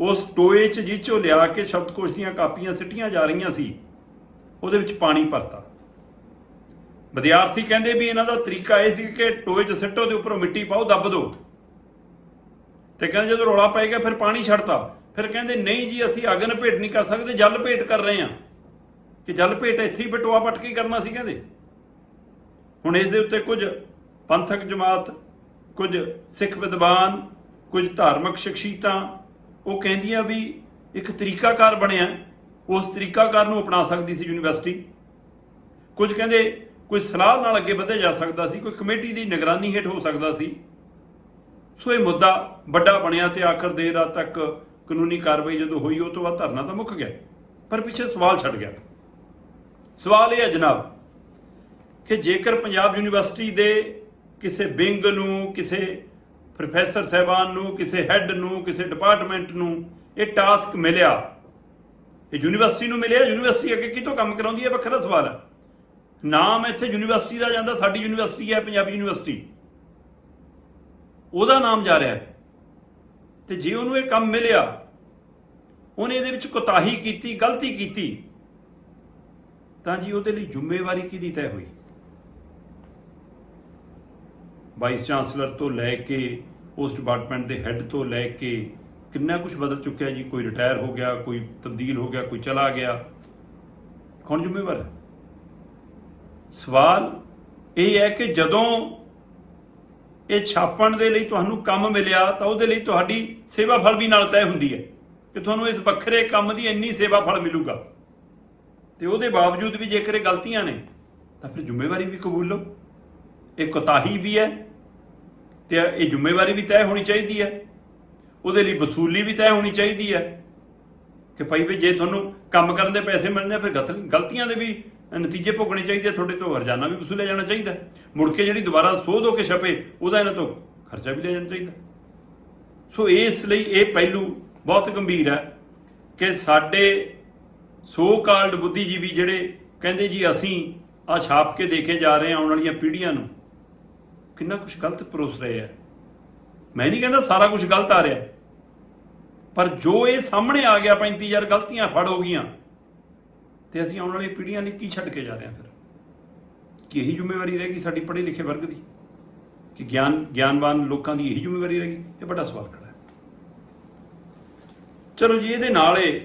ਉਸ ਟੋਏ 'ਚ ਜਿਹ 'ਚੋਂ ਲਿਆ ਕੇ ਸ਼ਬਦਕੋਸ਼ ਦੀਆਂ ਕਾਪੀਆਂ ਸਿੱਟੀਆਂ ਜਾ ਰਹੀਆਂ ਸੀ, ਉਹਦੇ ਵਿੱਚ ਪਾਣੀ ਭਰਤਾ। ਵਿਦਿਆਰਥੀ ਕਹਿੰਦੇ ਵੀ ਇਹਨਾਂ ਦਾ ਤਰੀਕਾ ਇਹ ਸੀ ਕਿ ਟੋਏ 'ਚ ਸਿੱਟੋ ਦੇ ਉੱਪਰੋਂ ਮਿੱਟੀ ਪਾਓ, ਦੱਬ ਦਿਓ ਤੇ ਕਹਿੰਦੇ ਜਦੋਂ ਰੌਲਾ ਪੈ ਗਿਆ, ਫਿਰ ਪਾਣੀ ਛੱਡਤਾ। ਫਿਰ ਕਹਿੰਦੇ ਨਹੀਂ ਜੀ, ਅਸੀਂ ਅਗਨ ਭੇਟ ਨਹੀਂ ਕਰ ਸਕਦੇ, ਜਲ ਭੇਟ ਕਰ ਰਹੇ ਹਾਂ। ਕਿ ਜਲ ਭੇਟ ਇੱਥੇ ਹੀ ਬਟੋਆ ਪਟ ਕੇ ਕਰਨਾ ਸੀ ਕਹਿੰਦੇ। ਹੁਣ ਇਸ ਦੇ ਉੱਤੇ ਕੁਝ ਪੰਥਕ ਜਮਾਤ, ਕੁਝ ਸਿੱਖ ਵਿਦਵਾਨ ਕੁਝ ਧਾਰਮਿਕ ਸ਼ਖਸੀਅਤਾਂ, ਉਹ ਕਹਿੰਦੀਆਂ ਵੀ ਇੱਕ ਤਰੀਕਾਕਾਰ ਬਣਿਆ, ਉਸ ਤਰੀਕਾਕਾਰ ਨੂੰ ਅਪਣਾ ਸਕਦੀ ਸੀ ਯੂਨੀਵਰਸਿਟੀ। ਕੁਝ ਕਹਿੰਦੇ ਕੋਈ ਸਲਾਹ ਨਾਲ ਅੱਗੇ ਵਧਿਆ ਜਾ ਸਕਦਾ ਸੀ, ਕੋਈ ਕਮੇਟੀ ਦੀ ਨਿਗਰਾਨੀ ਹੇਠ ਹੋ ਸਕਦਾ ਸੀ। ਸੋ ਇਹ ਮੁੱਦਾ ਵੱਡਾ ਬਣਿਆ ਤੇ ਆਖਰ ਦੇਰ ਰਾਤ ਤੱਕ ਕਾਨੂੰਨੀ ਕਾਰਵਾਈ ਜਦੋਂ ਹੋਈ, ਉਹ ਤੋਂ ਬਾਅਦ ਧਰਨਾ ਤਾਂ ਮੁੱਕ ਗਿਆ, ਪਰ ਪਿੱਛੇ ਸਵਾਲ ਛੱਡ ਗਿਆ। ਸਵਾਲ ਇਹ ਹੈ ਜਨਾਬ ਕਿ ਜੇਕਰ ਪੰਜਾਬ ਯੂਨੀਵਰਸਿਟੀ ਦੇ ਕਿਸੇ ਵਿੰਗ ਨੂੰ, ਕਿਸੇ ਪ੍ਰੋਫੈਸਰ ਸਾਹਿਬਾਨ ਨੂੰ, ਕਿਸੇ ਹੈੱਡ ਨੂੰ, ਕਿਸੇ ਡਿਪਾਰਟਮੈਂਟ ਨੂੰ ਇਹ ਟਾਸਕ ਮਿਲਿਆ। ਇਹ ਯੂਨੀਵਰਸਿਟੀ ਨੂੰ ਮਿਲਿਆ। ਯੂਨੀਵਰਸਿਟੀ ਅੱਗੇ ਕਿਤੋਂ ਕੰਮ ਕਰਾਉਂਦੀ ਹੈ? ਵੱਖਰਾ ਸਵਾਲ ਹੈ। ਨਾਮ ਇੱਥੇ ਯੂਨੀਵਰਸਿਟੀ ਦਾ ਜਾਂਦਾ, ਸਾਡੀ ਯੂਨੀਵਰਸਿਟੀ ਹੈ, ਪੰਜਾਬੀ ਯੂਨੀਵਰਸਿਟੀ। ਉਹਦਾ ਨਾਮ ਜਾ ਰਿਹਾ ਹੈ। ਤੇ ਜੇ ਉਹਨੂੰ ਇਹ ਕੰਮ ਮਿਲਿਆ, ਉਹਨੇ ਇਹਦੇ ਵਿੱਚ ਕੋਤਾਹੀ ਕੀਤੀ, ਗਲਤੀ ਕੀਤੀ, ਤਾਂ ਜੀ ਉਹਦੇ ਲਈ ਜ਼ਿੰਮੇਵਾਰੀ ਕਿਹਦੀ ਤੈਅ ਹੋਈ? ਵਾਈਸ ਚਾਂਸਲਰ ਤੋਂ ਲੈ ਕੇ ਉਸ ਡਿਪਾਰਟਮੈਂਟ ਦੇ ਹੈੱਡ ਤੋਂ ਲੈ ਕੇ ਕਿੰਨਾ ਕੁਝ ਬਦਲ ਚੁੱਕਿਆ ਜੀ? ਕੋਈ ਰਿਟਾਇਰ ਹੋ ਗਿਆ, ਕੋਈ ਤਬਦੀਲ ਹੋ ਗਿਆ, ਕੋਈ ਚਲਾ ਗਿਆ। ਕੌਣ ਜ਼ਿੰਮੇਵਾਰ ਹੈ? ਸਵਾਲ ਇਹ ਹੈ ਕਿ ਜਦੋਂ ਇਹ ਛਾਪਣ ਦੇ ਲਈ ਤੁਹਾਨੂੰ ਕੰਮ ਮਿਲਿਆ, ਤਾਂ ਉਹਦੇ ਲਈ ਤੁਹਾਡੀ ਸੇਵਾ ਫਲ ਵੀ ਨਾਲ ਤੈਅ ਹੁੰਦੀ ਹੈ ਕਿ ਤੁਹਾਨੂੰ ਇਸ ਵੱਖਰੇ ਕੰਮ ਦੀ ਇੰਨੀ ਸੇਵਾ ਫਲ ਮਿਲੂਗਾ। ਤੇ ਉਹਦੇ ਬਾਵਜੂਦ ਵੀ ਜੇਕਰ ਇਹ ਗਲਤੀਆਂ ਨੇ, ਤਾਂ ਫਿਰ ਜ਼ਿੰਮੇਵਾਰੀ ਵੀ ਕਬੂਲ ਲਓ। ਇਹ ਕੋਤਾਹੀ ਵੀ ਹੈ ਤੇ ਇਹ ਜ਼ਿੰਮੇਵਾਰੀ ਵੀ ਤੈਅ ਹੋਣੀ ਚਾਹੀਦੀ ਹੈ। ਉਹਦੇ ਲਈ ਵਸੂਲੀ ਵੀ ਤੈਅ ਹੋਣੀ ਚਾਹੀਦੀ ਹੈ ਕਿ ਭਾਈ ਵੀ ਜੇ ਤੁਹਾਨੂੰ ਕੰਮ ਕਰਨ ਦੇ ਪੈਸੇ ਮਿਲਦੇ ਆ, ਫਿਰ ਗਲਤ- ਗਲਤੀਆਂ ਦੇ ਵੀ ਨਤੀਜੇ ਭੋਗਣੇ ਚਾਹੀਦੇ ਤੁਹਾਡੇ ਤੋਂ ਹਰਜਾਨਾ ਵੀ ਵਸੂਲਿਆ ਜਾਣਾ ਚਾਹੀਦਾ ਮੁੜ ਕੇ ਜਿਹੜੀ ਦੁਬਾਰਾ ਸੋਧ ਹੋ ਕੇ ਛਪੇ, ਉਹਦਾ ਇਹਨਾਂ ਤੋਂ ਖਰਚਾ ਵੀ ਲਿਆ ਜਾਣਾ ਚਾਹੀਦਾ ਸੋ ਇਸ ਲਈ ਇਹ ਪਹਿਲੂ ਬਹੁਤ ਗੰਭੀਰ ਹੈ ਕਿ ਸਾਡੇ ਸੋ ਕਾਲਡ ਬੁੱਧੀਜੀਵੀ ਜਿਹੜੇ ਕਹਿੰਦੇ ਜੀ, ਅਸੀਂ ਆ ਛਾਪ ਕੇ ਦੇਖੇ ਜਾ ਰਹੇ ਹਾਂ ਆਉਣ ਵਾਲੀਆਂ ਪੀੜ੍ਹੀਆਂ ਨੂੰ ਕਿੰਨਾ ਕੁਝ ਗਲਤ ਪਰੋਸ ਰਹੇ ਆ। ਮੈਂ ਨਹੀਂ ਕਹਿੰਦਾ ਸਾਰਾ ਕੁਝ ਗਲਤ ਆ ਰਿਹਾ। ਪਰ ਜੋ ਇਹ ਸਾਹਮਣੇ ਆ ਗਿਆ 35000 ਗਲਤੀਆਂ ਫੜ ਹੋ ਗਈਆਂ, ਤੇ ਅਸੀਂ ਆਉਣ ਵਾਲੀ ਪੀੜ੍ਹੀਆਂ ਲਈ ਕੀ ਛੱਡ ਕੇ ਜਾ ਰਹੇ ਹਾਂ ਫਿਰ? ਕੀ ਇਹੀ ਜ਼ਿੰਮੇਵਾਰੀ ਰਹੇਗੀ ਸਾਡੀ ਪੜ੍ਹੇ ਲਿਖੇ ਵਰਗ ਦੀ? ਕਿ ਗਿਆਨ, ਗਿਆਨਵਾਨ ਲੋਕਾਂ ਦੀ ਇਹੀ ਜ਼ਿੰਮੇਵਾਰੀ ਰਹੇਗੀ? ਇਹ ਵੱਡਾ ਸਵਾਲ ਖੜਾ ਹੈ। ਚਲੋ ਜੀ, ਇਹਦੇ ਨਾਲ ਇਹ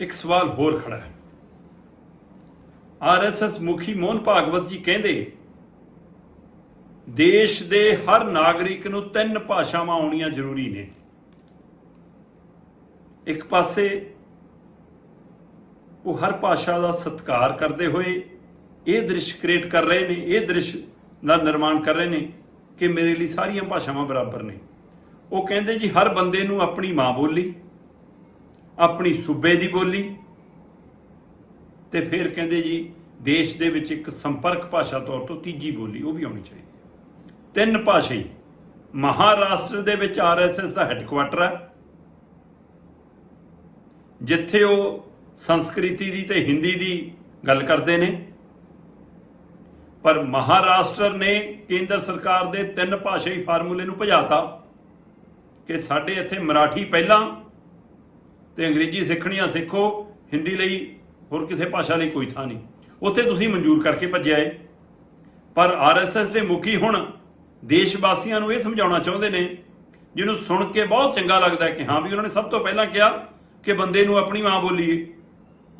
ਇੱਕ ਸਵਾਲ ਹੋਰ ਖੜਾ ਹੈ। ਆਰਐਸਐਸ ਮੁਖੀ ਮੋਹਨ ਭਾਗਵਤ ਜੀ ਕਹਿੰਦੇ ਦੇਸ਼ ਦੇ ਹਰ ਨਾਗਰਿਕ ਨੂੰ ਤਿੰਨ ਭਾਸ਼ਾਵਾਂ ਆਉਣੀਆਂ ਜ਼ਰੂਰੀ ਨੇ। ਇੱਕ ਪਾਸੇ ਉਹ ਹਰ ਭਾਸ਼ਾ ਦਾ ਸਤਿਕਾਰ ਕਰਦੇ ਹੋਏ ਇਹ ਦ੍ਰਿਸ਼ ਕ੍ਰੀਏਟ ਕਰ ਰਹੇ ਨੇ, ਇਹ ਦ੍ਰਿਸ਼ ਦਾ ਨਿਰਮਾਣ ਕਰ ਰਹੇ ਨੇ ਕਿ ਮੇਰੇ ਲਈ ਸਾਰੀਆਂ ਭਾਸ਼ਾਵਾਂ ਬਰਾਬਰ ਨੇ। ਉਹ ਕਹਿੰਦੇ ਜੀ ਹਰ ਬੰਦੇ ਨੂੰ ਆਪਣੀ ਮਾਂ ਬੋਲੀ, ਆਪਣੀ ਸੂਬੇ ਦੀ ਬੋਲੀ ਤੇ ਫਿਰ ਕਹਿੰਦੇ ਜੀ ਦੇਸ਼ ਦੇ ਵਿੱਚ ਇੱਕ ਸੰਪਰਕ ਭਾਸ਼ਾ ਤੌਰ ਤੋਂ ਤੀਜੀ ਬੋਲੀ ਉਹ ਵੀ ਆਉਣੀ ਚਾਹੀਦੀ। ਤਿੰਨ ਭਾਸ਼ਾ ਮਹਾਰਾਸ਼ਟਰ ਦੇ ਵਿੱਚ ਆਰਐਸਐਸ ਦਾ ਹੈੱਡਕੁਆਟਰ ਹੈ, ਜਿੱਥੇ ਉਹ ਸੰਸਕ੍ਰਿਤੀ ਦੀ ਤੇ ਹਿੰਦੀ ਦੀ ਗੱਲ ਕਰਦੇ ਨੇ। ਪਰ ਮਹਾਰਾਸ਼ਟਰ ਨੇ ਕੇਂਦਰ ਸਰਕਾਰ ਦੇ ਤਿੰਨ ਭਾਸ਼ਾਈ ਫਾਰਮੂਲੇ ਨੂੰ ਭਜਾਤਾ ਕਿ ਸਾਡੇ ਇੱਥੇ ਮਰਾਠੀ ਪਹਿਲਾਂ ਤੇ ਅੰਗਰੇਜ਼ੀ ਸਿੱਖਣੀ ਆ ਸਿੱਖੋ, ਹਿੰਦੀ ਲਈ ਹੋਰ ਕਿਸੇ ਭਾਸ਼ਾ ਲਈ ਕੋਈ ਥਾਂ ਨਹੀਂ। ਉੱਥੇ ਤੁਸੀਂ ਮਨਜ਼ੂਰ ਕਰਕੇ ਭੱਜਿਆ ਏ। ਪਰ ਆਰਐਸਐਸ ਦੇ ਮੁਖੀ ਹੁਣ ਦੇਸ਼ ਵਾਸੀਆਂ ਨੂੰ ਇਹ ਸਮਝਾਉਣਾ ਚਾਹੁੰਦੇ ਨੇ, ਜਿਹਨੂੰ ਸੁਣ ਕੇ ਬਹੁਤ ਚੰਗਾ ਲੱਗਦਾ ਕਿ ਹਾਂ ਵੀ ਉਹਨਾਂ ਨੇ ਸਭ ਤੋਂ ਪਹਿਲਾਂ ਕਿਹਾ ਕਿ ਬੰਦੇ ਨੂੰ ਆਪਣੀ ਮਾਂ ਬੋਲੀ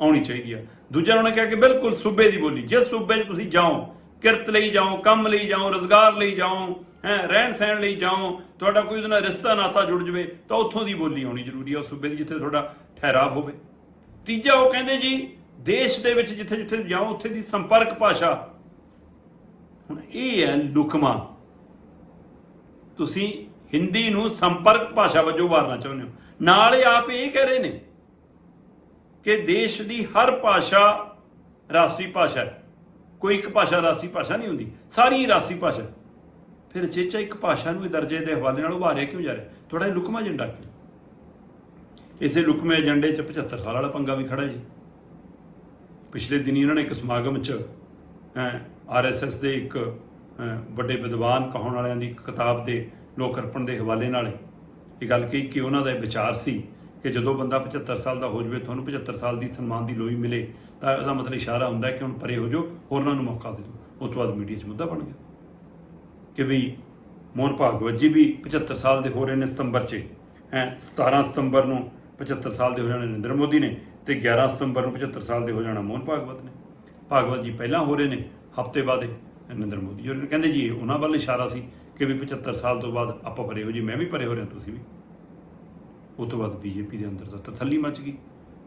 ਆਉਣੀ ਚਾਹੀਦੀ ਆ ਦੂਜਾ ਉਹਨਾਂ ਨੇ ਕਿਹਾ ਕਿ ਬਿਲਕੁਲ ਸੂਬੇ ਦੀ ਬੋਲੀ, ਜਿਸ ਸੂਬੇ 'ਚ ਤੁਸੀਂ ਜਾਓ, ਕਿਰਤ ਲਈ ਜਾਓ, ਕੰਮ ਲਈ ਜਾਓ, ਰੋਜ਼ਗਾਰ ਲਈ ਜਾਓ, ਹੈ, ਰਹਿਣ ਸਹਿਣ ਲਈ ਜਾਓ, ਤੁਹਾਡਾ ਕੋਈ ਉਹਦੇ ਨਾਲ ਰਿਸ਼ਤਾ ਨਾਤਾ ਜੁੜ ਜਵੇ, ਤਾਂ ਉੱਥੋਂ ਦੀ ਬੋਲੀ ਆਉਣੀ ਜ਼ਰੂਰੀ ਆ ਉਸ ਸੂਬੇ ਦੀ, ਜਿੱਥੇ ਤੁਹਾਡਾ ਠਹਿਰਾਵ ਹੋਵੇ। ਤੀਜਾ ਉਹ ਕਹਿੰਦੇ ਜੀ, ਦੇਸ਼ ਦੇ ਵਿੱਚ ਜਿੱਥੇ ਜਿੱਥੇ ਜਾਓ, ਉੱਥੇ ਦੀ ਸੰਪਰਕ ਭਾਸ਼ਾ। ਹੁਣ ਇਹ ਹੈ ਲੁਕਮਾ ਤੁਸੀਂ ਹਿੰਦੀ ਨੂੰ ਸੰਪਰਕ ਭਾਸ਼ਾ ਵਜੋਂ ਵਾਰਨਾ ਚਾਹੁੰਦੇ ਹੋ। ਨਾਲ ਹੀ ਆਪ ਇਹ ਕਹਿ ਰਹੇ ਨੇ ਕਿ ਦੇਸ਼ ਦੀ ਹਰ ਭਾਸ਼ਾ ਰਾਸ਼ਟਰੀ ਭਾਸ਼ਾ ਹੈ। ਕੋਈ ਇੱਕ ਭਾਸ਼ਾ ਰਾਸ਼ਟਰੀ ਭਾਸ਼ਾ ਨਹੀਂ ਹੁੰਦੀ, ਸਾਰੀ ਰਾਸ਼ਟਰੀ ਭਾਸ਼ਾ ਫਿਰ ਚੇਚਾ ਇੱਕ ਭਾਸ਼ਾ ਨੂੰ ਦਰਜੇ ਦੇ ਹਵਾਲੇ ਨਾਲ ਉਭਾਰਿਆ ਕਿਉਂ ਜਾ ਰਿਹਾ? ਥੋੜਾ ਲੁਕਮਾ ਏਜੰਡਾ ਕਿਉਂ? ਇਸੇ ਲੁਕਮੇ ਏਜੰਡੇ 'ਚ 75 ਸਾਲ ਵਾਲਾ ਪੰਗਾ ਵੀ ਖੜਾ ਜੀ। ਪਿਛਲੇ ਦਿਨੀ ਇਹਨਾਂ ਨੇ ਇੱਕ ਸਮਾਗਮ 'ਚ ਆਰਐਸਐਸ ਦੇ ਇੱਕ ਵੱਡੇ ਵਿਦਵਾਨ ਕਹਾਉਣ ਵਾਲਿਆਂ ਦੀ ਕਿਤਾਬ ਦੇ ਲੋਕ ਅਰਪਣ ਦੇ ਹਵਾਲੇ ਨਾਲ ਇਹ ਗੱਲ ਕਹੀ ਕਿ ਉਹਨਾਂ ਦਾ ਇਹ ਵਿਚਾਰ ਸੀ ਕਿ ਜਦੋਂ ਬੰਦਾ 75 ਸਾਲ ਦਾ ਹੋ ਜਾਵੇ, ਤੁਹਾਨੂੰ 75 ਸਾਲ ਦੀ ਸਨਮਾਨ ਦੀ ਲੋਈ ਮਿਲੇ, ਤਾਂ ਇਹਦਾ ਮਤਲਬ ਇਸ਼ਾਰਾ ਹੁੰਦਾ ਕਿ ਹੁਣ ਪਰੇ ਹੋ ਜਾਓ ਹੋਰਨਾਂ ਨੂੰ ਮੌਕਾ ਦੇ ਦਿਓ। ਉਸ ਤੋਂ ਬਾਅਦ ਮੀਡੀਆ 'ਚ ਮੁੱਦਾ ਬਣ ਗਿਆ ਕਿ ਵੀ ਮੋਹਨ ਭਾਗਵਤ ਜੀ ਵੀ 75 ਸਾਲ ਦੇ ਹੋ ਰਹੇ ਨੇ ਸਤੰਬਰ 'ਚ। ਹੈ 17 ਸਤੰਬਰ ਨੂੰ 75 ਸਾਲ ਦੇ ਹੋ ਜਾਣੇ ਨਰਿੰਦਰ ਮੋਦੀ ਨੇ ਤੇ 11 ਸਤੰਬਰ ਨੂੰ 75 ਸਾਲ ਦੇ ਹੋ ਜਾਣਾ ਮੋਹਨ ਭਾਗਵਤ ਨੇ। ਭਾਗਵਤ ਜੀ ਪਹਿਲਾਂ ਹੋ ਰਹੇ ਨੇ, ਹਫ਼ਤੇ ਬਾਅਦ ਨਰਿੰਦਰ ਮੋਦੀ ਜੀ। ਨੇ। ਕਹਿੰਦੇ ਜੀ, ਉਹਨਾਂ ਵੱਲ ਇਸ਼ਾਰਾ ਸੀ ਕਿ ਵੀ 75 ਸਾਲ ਤੋਂ ਬਾਅਦ ਆਪਾਂ ਪਰੇ ਹੋ ਜੀ, ਮੈਂ ਵੀ ਪਰੇ ਹੋ ਰਿਹਾ ਤੁਸੀਂ ਵੀ। ਉਹ ਤੋਂ ਬਾਅਦ ਬੀਜੇਪੀ ਦੇ ਅੰਦਰ ਤਾਂ ਤਥੱਲੀ ਮਚ ਗਈ।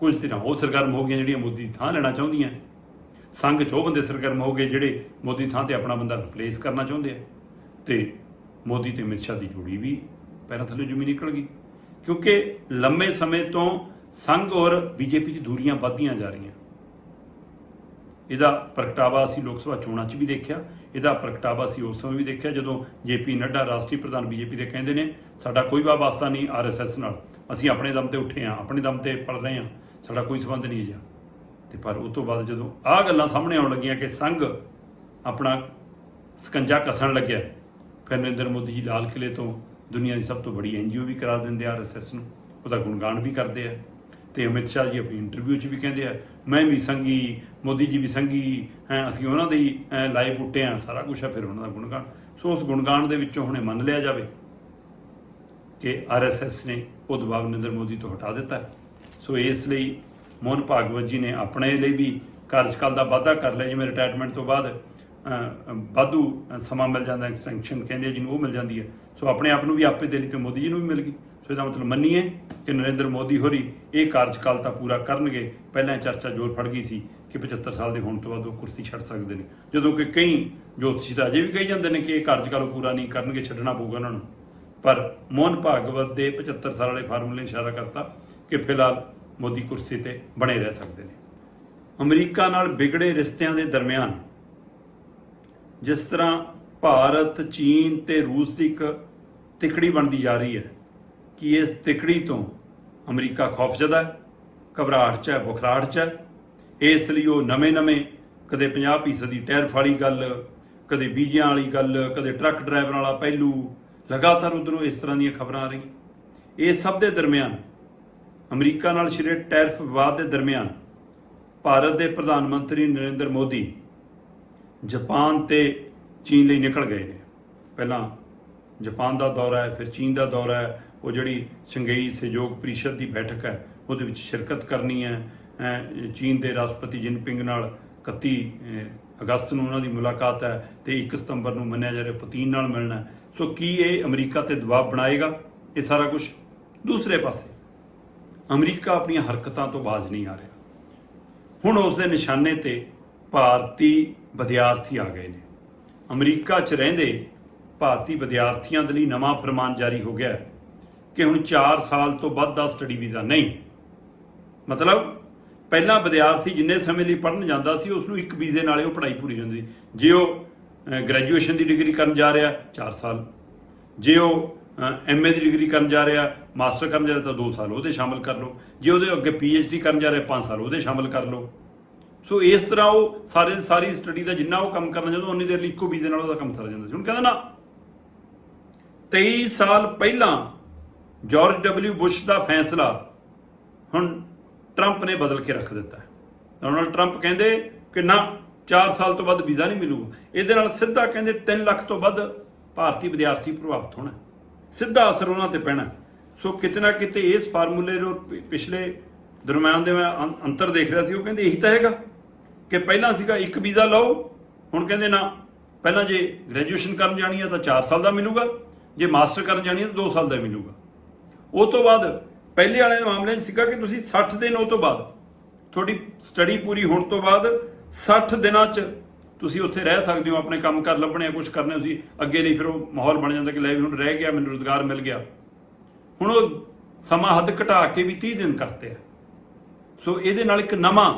ਕੁਝ ਦਿਨਾਂ ਹੋਰ ਸਰਗਰਮ ਹੋ ਗਈਆਂ ਜਿਹੜੀਆਂ ਮੋਦੀ ਦੀ ਥਾਂ ਲੈਣਾ ਚਾਹੁੰਦੀਆਂ। ਸੰਘ 'ਚ ਉਹ ਬੰਦੇ ਸਰਗਰਮ ਹੋ ਗਏ ਜਿਹੜੇ ਮੋਦੀ ਥਾਂ ਤੇ ਆਪਣਾ ਬੰਦਾ ਰਿਪਲੇਸ ਕਰਨਾ ਚਾਹੁੰਦੇ ਆ। ਤੇ ਮੋਦੀ ਤੇ ਅਮਿਤ ਸ਼ਾਹ ਦੀ ਜੋੜੀ ਵੀ ਪੈਰਾਂ ਥੱਲੇ ਜ਼ਮੀਨ ਨਿਕਲ ਗਈ। ਕਿਉਂਕਿ ਲੰਮੇ ਸਮੇਂ ਤੋਂ ਸੰਘ ਔਰ ਬੀਜੇਪੀ 'ਚ ਦੂਰੀਆਂ ਵੱਧਦੀਆਂ ਜਾ ਰਹੀਆਂ। ਇਹਦਾ ਪ੍ਰਗਟਾਵਾ ਅਸੀਂ ਲੋਕ ਸਭਾ ਚੋਣਾਂ 'ਚ ਵੀ ਦੇਖਿਆ, ਇਹਦਾ ਪ੍ਰਗਟਾਵਾ ਅਸੀਂ ਉਸ ਸਮੇਂ ਵੀ ਦੇਖਿਆ ਜਦੋਂ ਜੇਪੀ ਨੱਡਾ ਰਾਸ਼ਟਰੀ ਪ੍ਰਧਾਨ ਬੀਜੇਪੀ ਦੇ ਕਹਿੰਦੇ ਨੇ, ਸਾਡਾ ਕੋਈ ਵਾਸਤਾ ਨਹੀਂ ਆਰਐਸਐਸ ਨਾਲ। ਅਸੀਂ ਆਪਣੇ ਦਮ ਤੇ ਉੱਠੇ ਹਾਂ, ਆਪਣੇ ਦਮ ਤੇ ਪੜ ਰਹੇ ਹਾਂ, ਸਾਡਾ ਕੋਈ ਸੰਬੰਧ ਨਹੀਂ ਹੈ ਤੇ ਪਰ ਉਸ ਤੋਂ ਬਾਅਦ ਜਦੋਂ ਆਹ ਗੱਲਾਂ ਸਾਹਮਣੇ ਆਉਣ ਲੱਗੀਆਂ ਕਿ ਸੰਘ ਆਪਣਾ ਸਕੰਜਾ ਕੱਸਣ ਲੱਗਿਆ, ਫਿਰ ਨਰਿੰਦਰ ਮੋਦੀ ਜੀ ਲਾਲ ਕਿਲੇ ਤੋਂ ਦੁਨੀਆ ਦੀ ਸਭ ਤੋਂ ਬੜੀ ਐਨਜੀਓ ਵੀ ਕਰਾ ਦਿੰਦੇ ਆ ਆਰਐਸਐਸ ਨੂੰ, ਉਹਦਾ ਗੁਣਗਾਨ ਵੀ ਕਰਦੇ ਆ। ਤੇ ਅਮਿਤ ਸ਼ਾਹ ਜੀ ਆਪਣੀ ਇੰਟਰਵਿਊ 'ਚ ਵੀ ਕਹਿੰਦੇ ਆ ਮੈਂ ਵੀ ਸੰਗੀ ਮੋਦੀ ਜੀ ਵੀ ਸੰਗੀ ਹੈ ਅਸੀਂ ਉਹਨਾਂ ਦੇ ਹੀ ਲਾਏ ਬੂਟੇ ਆ ਸਾਰਾ ਕੁਝ ਆ ਫਿਰ ਉਹਨਾਂ ਦਾ ਗੁਣਗਾਨ। ਸੋ ਉਸ ਗੁਣਗਾਨ ਦੇ ਵਿੱਚੋਂ ਹੁਣੇ ਮੰਨ ਲਿਆ ਜਾਵੇ ਕਿ ਆਰਐਸਐਸ ਨੇ ਉਹ ਦਬਾਅ ਨਰਿੰਦਰ ਮੋਦੀ ਤੋਂ ਹਟਾ ਦਿੱਤਾ। ਸੋ ਇਸ ਲਈ ਮੋਹਨ ਭਾਗਵਤ ਜੀ ਨੇ ਆਪਣੇ ਲਈ ਵੀ ਕਾਰਜਕਾਲ ਦਾ ਵਾਅਦਾ ਕਰ ਲਿਆ। ਜਿਵੇਂ ਰਿਟਾਇਰਮੈਂਟ ਤੋਂ ਬਾਅਦ ਅ, ਵਾਧੂ ਸਮਾਂ ਮਿਲ ਜਾਂਦਾ ਐਕਸਟੈਂਸ਼ਨ ਕਹਿੰਦੇ ਆ ਜਿਹਨੂੰ ਉਹ ਮਿਲ ਜਾਂਦੀ ਹੈ ਸੋ ਆਪਣੇ ਆਪ ਨੂੰ ਵੀ ਆਪੇ ਦੇ ਲਈ ਤੇ ਮੋਦੀ ਜੀ ਨੂੰ ਵੀ ਮਿਲ ਗਈ। ਸੋ ਇਹਦਾ ਮਤਲਬ ਮੰਨੀਏ ਕਿ ਨਰਿੰਦਰ ਮੋਦੀ ਹੋਰੀ ਇਹ ਕਾਰਜਕਾਲ ਤਾਂ ਪੂਰਾ ਕਰਨਗੇ। ਪਹਿਲਾਂ ਇਹ ਚਰਚਾ ਜ਼ੋਰ ਫੜ ਗਈ ਸੀ ਕਿ 75 ਸਾਲ ਦੇ ਹੋਣ ਤੋਂ ਬਾਅਦ ਉਹ ਕੁਰਸੀ ਛੱਡ ਸਕਦੇ ਨੇ। ਜਦੋਂ ਕਿ ਕਈ ਜੋਤਸ਼ੀ ਤਾਂ ਅਜੇ ਵੀ ਕਹੀ ਜਾਂਦੇ ਨੇ ਕਿ ਇਹ ਕਾਰਜਕਾਲ ਪੂਰਾ ਨਹੀਂ ਕਰਨਗੇ, ਛੱਡਣਾ ਪਊਗਾ ਉਹਨਾਂ ਨੂੰ। ਪਰ ਮੋਹਨ ਭਾਗਵਤ ਦੇ 75 ਸਾਲ ਵਾਲੇ ਫਾਰਮੂਲੇ ਨੇ ਇਸ਼ਾਰਾ ਕਰਤਾ ਕਿ ਫਿਲਹਾਲ ਮੋਦੀ ਕੁਰਸੀ ਤੇ ਬਣੇ ਰਹਿ ਸਕਦੇ ਨੇ। ਅਮਰੀਕਾ ਨਾਲ ਵਿਗੜੇ ਰਿਸ਼ਤਿਆਂ ਦੇ ਦਰਮਿਆਨ ਜਿਸ ਤਰ੍ਹਾਂ ਭਾਰਤ, ਚੀਨ ਤੇ ਰੂਸ ਦੀ ਇੱਕ ਤਿਕੜੀ ਬਣਦੀ ਜਾ ਰਹੀ ਹੈ ਕਿ ਇਸ ਤਿਕੜੀ ਤੋਂ ਅਮਰੀਕਾ ਖੌਫਜ਼ਦਾ ਹੈ, ਘਬਰਾਹਟ ਚ ਹੈ ਬੁਖਲਾਹਟ ਚ ਹੈ। ਇਸ ਲਈ ਉਹ ਨਵੇਂ-ਨਵੇਂ ਕਦੇ 50% ਦੀ ਟੈਰਿਫ ਵਾਲੀ ਗੱਲ, ਕਦੇ ਬੀਜਿਆਂ ਵਾਲੀ ਗੱਲ, ਕਦੇ ਟਰੱਕ ਡਰਾਈਵਰ ਵਾਲਾ ਪਹਿਲੂ ਲਗਾਤਾਰ ਉਧਰੋਂ ਇਸ ਤਰ੍ਹਾਂ ਦੀਆਂ ਖਬਰਾਂ ਆ ਰਹੀਆਂ। ਇਹ ਸਭ ਦੇ ਦਰਮਿਆਨ, ਅਮਰੀਕਾ ਨਾਲ ਛਿੜੇ ਟੈਰਫ ਵਿਵਾਦ ਦੇ ਦਰਮਿਆਨ ਭਾਰਤ ਦੇ ਪ੍ਰਧਾਨ ਮੰਤਰੀ ਨਰਿੰਦਰ ਮੋਦੀ ਜਾਪਾਨ ਤੇ ਚੀਨ ਲਈ ਨਿਕਲ ਗਏ ਨੇ। ਪਹਿਲਾਂ ਜਾਪਾਨ ਦਾ ਦੌਰਾ ਹੈ, ਫਿਰ ਚੀਨ ਦਾ ਦੌਰਾ ਹੈ ਉਹ ਜਿਹੜੀ ਸੰਘਈ ਸਹਿਯੋਗ ਪ੍ਰੀਸ਼ਦ ਦੀ ਬੈਠਕ ਹੈ, ਉਹਦੇ ਵਿੱਚ ਸ਼ਿਰਕਤ ਕਰਨੀ ਹੈ। ਚੀਨ ਦੇ ਰਾਸ਼ਟਰਪਤੀ ਜਿਨਪਿੰਗ ਨਾਲ 31 ਅਗਸਤ ਨੂੰ ਉਹਨਾਂ ਦੀ ਮੁਲਾਕਾਤ ਹੈ ਤੇ 1 ਸਤੰਬਰ ਨੂੰ ਮੰਨਿਆ ਜਾ ਰਿਹਾ ਪੁਤਿਨ ਨਾਲ ਮਿਲਣਾ ਸੋ ਕੀ ਇਹ ਅਮਰੀਕਾ ਤੇ ਦਬਾਅ ਬਣਾਏਗਾ? ਇਹ ਸਾਰਾ ਕੁਝ ਦੂਸਰੇ ਪਾਸੇ। ਅਮਰੀਕਾ ਆਪਣੀਆਂ ਹਰਕਤਾਂ ਤੋਂ ਬਾਜ਼ ਨਹੀਂ ਆ ਰਿਹਾ। ਹੁਣ ਉਸ ਦੇ ਨਿਸ਼ਾਨੇ ਤੇ ਭਾਰਤੀ ਵਿਦਿਆਰਥੀ ਆ ਗਏ ਨੇ। ਅਮਰੀਕਾ 'ਚ ਰਹਿੰਦੇ ਭਾਰਤੀ ਵਿਦਿਆਰਥੀਆਂ ਦੇ ਲਈ ਨਵਾਂ ਫਰਮਾਨ ਜਾਰੀ ਹੋ ਗਿਆ ਹੈ। ਕਿ ਹੁਣ 4 ਸਾਲ ਤੋਂ ਵੱਧ ਦਾ ਸਟੱਡੀ ਵੀਜ਼ਾ ਨਹੀਂ। ਮਤਲਬ, ਪਹਿਲਾਂ ਵਿਦਿਆਰਥੀ ਜਿੰਨੇ ਸਮੇਂ ਲਈ ਪੜ੍ਹਨ ਜਾਂਦਾ ਸੀ ਉਸ ਨੂੰ ਇੱਕ ਵੀਜ਼ੇ ਨਾਲੇ ਉਹ ਪੜ੍ਹਾਈ ਪੂਰੀ ਹੁੰਦੀ। ਜੇ ਉਹ ਗ੍ਰੈਜੂਏਸ਼ਨ ਦੀ ਡਿਗਰੀ ਕਰਨ ਜਾ ਰਿਹਾ 4 ਸਾਲ। ਜੇ ਉਹ ਐਮਏ ਦੀ ਡਿਗਰੀ ਕਰਨ ਜਾ ਰਿਹਾ ਮਾਸਟਰ ਕਰਨ ਜਾ ਰਿਹਾ, ਤਾਂ 2 ਸਾਲ ਉਹਦੇ ਸ਼ਾਮਲ ਕਰ ਲਓ। ਜੇ ਉਹਦੇ ਅੱਗੇ ਪੀਐਚਡੀ ਕਰਨ ਜਾ ਰਿਹਾ 5 ਸਾਲ ਉਹਦੇ ਸ਼ਾਮਲ ਕਰ ਲਓ। ਸੋ ਇਸ ਤਰ੍ਹਾਂ ਉਹ ਸਾਰੇ ਸਾਰੀ ਸਟੱਡੀ ਦਾ ਜਿੰਨਾ ਉਹ ਕੰਮ ਕਰਨਾ ਚਾਹੁੰਦਾ, ਉਨੀ ਦੇਰ ਲਈ ਇੱਕੋ ਵੀਜ਼ੇ ਨਾਲ ਉਹਦਾ ਕੰਮ ਸਰ ਜਾਂਦਾ ਸੀ। ਹੁਣ ਕਹਿੰਦਾ ਨਾ 23 ਸਾਲ ਪਹਿਲਾਂ ਜਾਰਜ ਡਬਲਯੂ ਬੁਸ਼ ਦਾ ਫੈਸਲਾ ਹੁਣ ਟਰੰਪ ਨੇ ਬਦਲ ਕੇ ਰੱਖ ਦਿੱਤਾ ਡੋਨਲਡ ਟਰੰਪ ਕਹਿੰਦੇ ਕਿ ਨਾ 4 ਸਾਲ ਤੋਂ ਵੱਧ ਵੀਜ਼ਾ ਨਹੀਂ ਮਿਲੂਗਾ। ਇਹਦੇ ਨਾਲ ਸਿੱਧਾ ਕਹਿੰਦੇ 3 ਲੱਖ ਤੋਂ ਵੱਧ ਭਾਰਤੀ ਵਿਦਿਆਰਥੀ ਪ੍ਰਭਾਵਿਤ ਹੋਣਾ ਸਿੱਧਾ ਅਸਰ ਉਹਨਾਂ ਤੇ ਪੈਣਾ ਸੋ ਕਿਤੇ ਨਾ ਕਿਤੇ ਇਸ ਫਾਰਮੂਲੇ ਨੂੰ ਪਿਛਲੇ ਦਰਮਿਆਨ ਦੇ ਮੈਂ ਅੰ- ਅੰਤਰ ਦੇਖ ਰਿਹਾ ਸੀ, ਉਹ ਕਹਿੰਦੇ ਇਹੀ ਤਾਂ ਹੈਗਾ ਕਿ ਪਹਿਲਾਂ ਸੀਗਾ ਇੱਕ ਵੀਜ਼ਾ ਲਓ, ਹੁਣ ਕਹਿੰਦੇ ਨਾ, ਪਹਿਲਾਂ ਜੇ ਗ੍ਰੈਜੂਏਸ਼ਨ ਕਰਨ ਜਾਣੀ ਹੈ ਤਾਂ 4 ਸਾਲ ਦਾ ਮਿਲੂਗਾ, ਜੇ ਮਾਸਟਰ ਕਰਨ ਜਾਣੀ ਹੈ ਤਾਂ 2 ਸਾਲ ਦਾ ਮਿਲੂਗਾ। ਉਹ ਤੋਂ ਬਾਅਦ ਪਹਿਲੇ ਵਾਲੇ ਦੇ ਮਾਮਲੇ 'ਚ ਸੀਗਾ ਕਿ ਤੁਸੀਂ 60 ਦਿਨ ਉਹ ਤੋਂ ਬਾਅਦ, ਤੁਹਾਡੀ ਸਟੱਡੀ ਪੂਰੀ ਹੋਣ ਤੋਂ ਬਾਅਦ 60 ਦਿਨਾਂ 'ਚ ਤੁਸੀਂ ਉੱਥੇ ਰਹਿ ਸਕਦੇ ਹੋ, ਆਪਣੇ ਕੰਮ ਕਰ ਲੱਭਣੇ ਆ ਕੁਝ ਕਰਨੇ ਤੁਸੀਂ, ਅੱਗੇ ਨਹੀਂ ਫਿਰ ਉਹ ਮਾਹੌਲ ਬਣ ਜਾਂਦਾ ਕਿ ਲੈ ਵੀ ਹੁਣ ਰਹਿ ਗਿਆ, ਮੈਨੂੰ ਰੋਜ਼ਗਾਰ ਮਿਲ ਗਿਆ। ਹੁਣ ਉਹ ਸਮਾਂ ਹੱਦ ਘਟਾ ਕੇ ਵੀ 30 ਦਿਨ ਕਰਤੇ ਆ। ਸੋ ਇਹਦੇ ਨਾਲ ਇੱਕ ਨਵਾਂ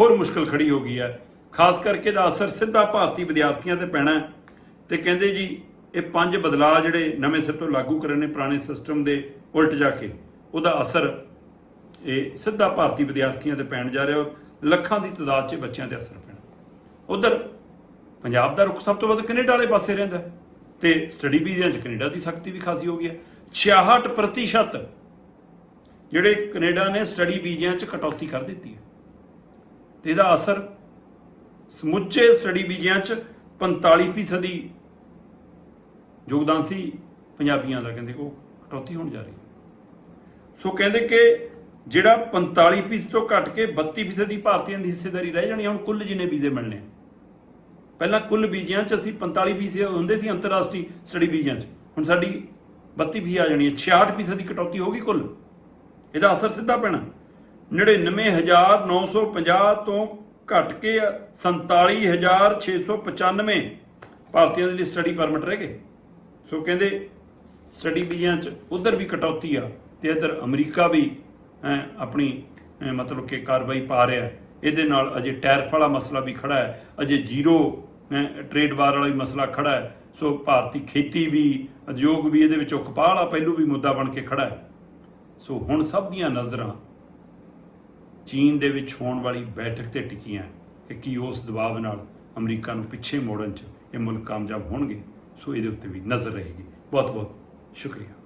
ਹੋਰ ਮੁਸ਼ਕਲ ਖੜੀ ਹੋ ਗਈ ਹੈ। ਖਾਸ ਕਰਕੇ ਦਾ ਅਸਰ ਸਿੱਧਾ ਭਾਰਤੀ ਵਿਦਿਆਰਥੀਆਂ ਤੇ ਪੈਣਾ ਹੈ ਤੇ ਕਹਿੰਦੇ ਜੀ, ਇਹ ਪੰਜ ਬਦਲਾਅ ਜਿਹੜੇ ਨਵੇਂ ਸਿਰ ਤੋਂ ਲਾਗੂ ਕਰੇ ਨੇ ਪੁਰਾਣੇ ਸਿਸਟਮ ਦੇ ਉਲਟ ਜਾ ਕੇ ਉਹਦਾ ਅਸਰ ਇਹ ਸਿੱਧਾ ਭਾਰਤੀ ਵਿਦਿਆਰਥੀਆਂ ਤੇ ਪੈਣ ਜਾ ਰਿਹਾ ਔਰ ਲੱਖਾਂ ਦੀ ਤਾਦਾਦ 'ਚ ਬੱਚਿਆਂ ਤੇ ਅਸਰ ਪੈਣਾ। ਉਧਰ ਪੰਜਾਬ ਦਾ ਰੁਖ ਸਭ ਤੋਂ ਵੱਧ ਕੈਨੇਡਾ ਵਾਲੇ ਪਾਸੇ ਰਹਿੰਦਾ ਹੈ ਤੇ ਸਟੱਡੀ ਵੀਜ਼ਿਆਂ 'ਚ ਕੈਨੇਡਾ ਦੀ ਸਖਤੀ ਵੀ ਖਾਸੀ ਹੋ ਗਈ ਹੈ। 66% ਜਿਹੜੇ ਕੈਨੇਡਾ ਨੇ ਸਟੱਡੀ ਵੀਜ਼ਿਆਂ 'ਚ ਕਟੌਤੀ ਕਰ ਦਿੱਤੀ ਹੈ। ਤੇ ਇਹਦਾ ਅਸਰ ਸਮੁੱਚੇ ਸਟੱਡੀ ਵੀਜ਼ਿਆਂ 'ਚ 45% ਦੀ ਯੋਗਦਾਨ ਸੀ ਪੰਜਾਬੀਆਂ ਦਾ, ਕਹਿੰਦੇ ਉਹ ਕਟੌਤੀ ਹੋਣ ਜਾ ਰਹੀ ਸੋ ਕਹਿੰਦੇ ਕਿ ਜਿਹੜਾ 45% ਤੋਂ ਘਟ ਕੇ 32% ਦੀ ਭਾਰਤੀਆਂ ਦੀ ਹਿੱਸੇਦਾਰੀ ਰਹਿ ਜਾਣੀ ਹੈ, ਹੁਣ ਕੁੱਲ ਜਿੰਨੇ ਵੀਜ਼ੇ ਮਿਲਣੇ। ਆ। ਪਹਿਲਾਂ ਕੁੱਲ ਵੀਜ਼ਿਆਂ 'ਚ ਅਸੀਂ 45% ਹੁੰਦੇ ਸੀ ਅੰਤਰਰਾਸ਼ਟਰੀ ਸਟੱਡੀ ਵੀਜ਼ਿਆਂ 'ਚ। ਹੁਣ ਸਾਡੀ 32% ਆ ਜਾਣੀ ਹੈ 66% ਦੀ ਕਟੌਤੀ ਹੋ ਗਈ ਕੁੱਲ। ਇਹਦਾ ਅਸਰ ਸਿੱਧਾ ਪੈਣਾ। 99950 ਤੋਂ ਘਟ ਕੇ 47695 ਭਾਰਤੀਆਂ ਦੇ ਲਈ ਸਟੱਡੀ ਪਰਮਿਟ ਰਹਿ ਗਏ। ਸੋ ਕਹਿੰਦੇ ਸਟੱਡੀ ਵੀਜ਼ਿਆਂ 'ਚ ਉਧਰ ਵੀ ਕਟੌਤੀ ਆ ਤੇ ਇੱਧਰ ਅਮਰੀਕਾ ਵੀ ਆਪਣੀ ਮਤਲਬ ਕਿ ਕਾਰਵਾਈ ਪਾ ਰਿਹਾ ਇਹਦੇ ਨਾਲ ਅਜੇ ਟੈਰਫ ਵਾਲਾ ਮਸਲਾ ਵੀ ਖੜਾ ਹੈ ਅਜੇ ਜ਼ੀਰੋ ਅਹ, ਟ੍ਰੇਡ ਵਾਰ ਵਾਲਾ ਵੀ ਮਸਲਾ ਖੜਾ ਹੈ। ਸੋ ਭਾਰਤੀ ਖੇਤੀ ਵੀ ਉਦਯੋਗ ਵੀ ਇਹਦੇ ਵਿੱਚੋਂ ਕਪਾਹ ਵਾਲਾ ਪਹਿਲੂ ਵੀ ਮੁੱਦਾ ਬਣ ਕੇ ਖੜਾ ਹੈ। ਸੋ ਹੁਣ ਸਭ ਦੀਆਂ ਨਜ਼ਰਾਂ ਚੀਨ ਦੇ ਵਿੱਚ ਹੋਣ ਵਾਲੀ ਬੈਠਕ ਤੇ ਟਿਕੀਆਂ ਕਿ ਕੀ ਉਸ ਦਬਾਅ ਨਾਲ ਅਮਰੀਕਾ ਨੂੰ ਪਿੱਛੇ ਮੋੜਨ 'ਚ ਇਹ ਮੁਲਕ ਕਾਮਯਾਬ ਹੋਣਗੇ। ਸੋ ਇਹਦੇ ਉੱਤੇ ਵੀ ਨਜ਼ਰ ਰਹੇਗੀ। ਬਹੁਤ ਬਹੁਤ ਸ਼ੁਕਰੀਆ।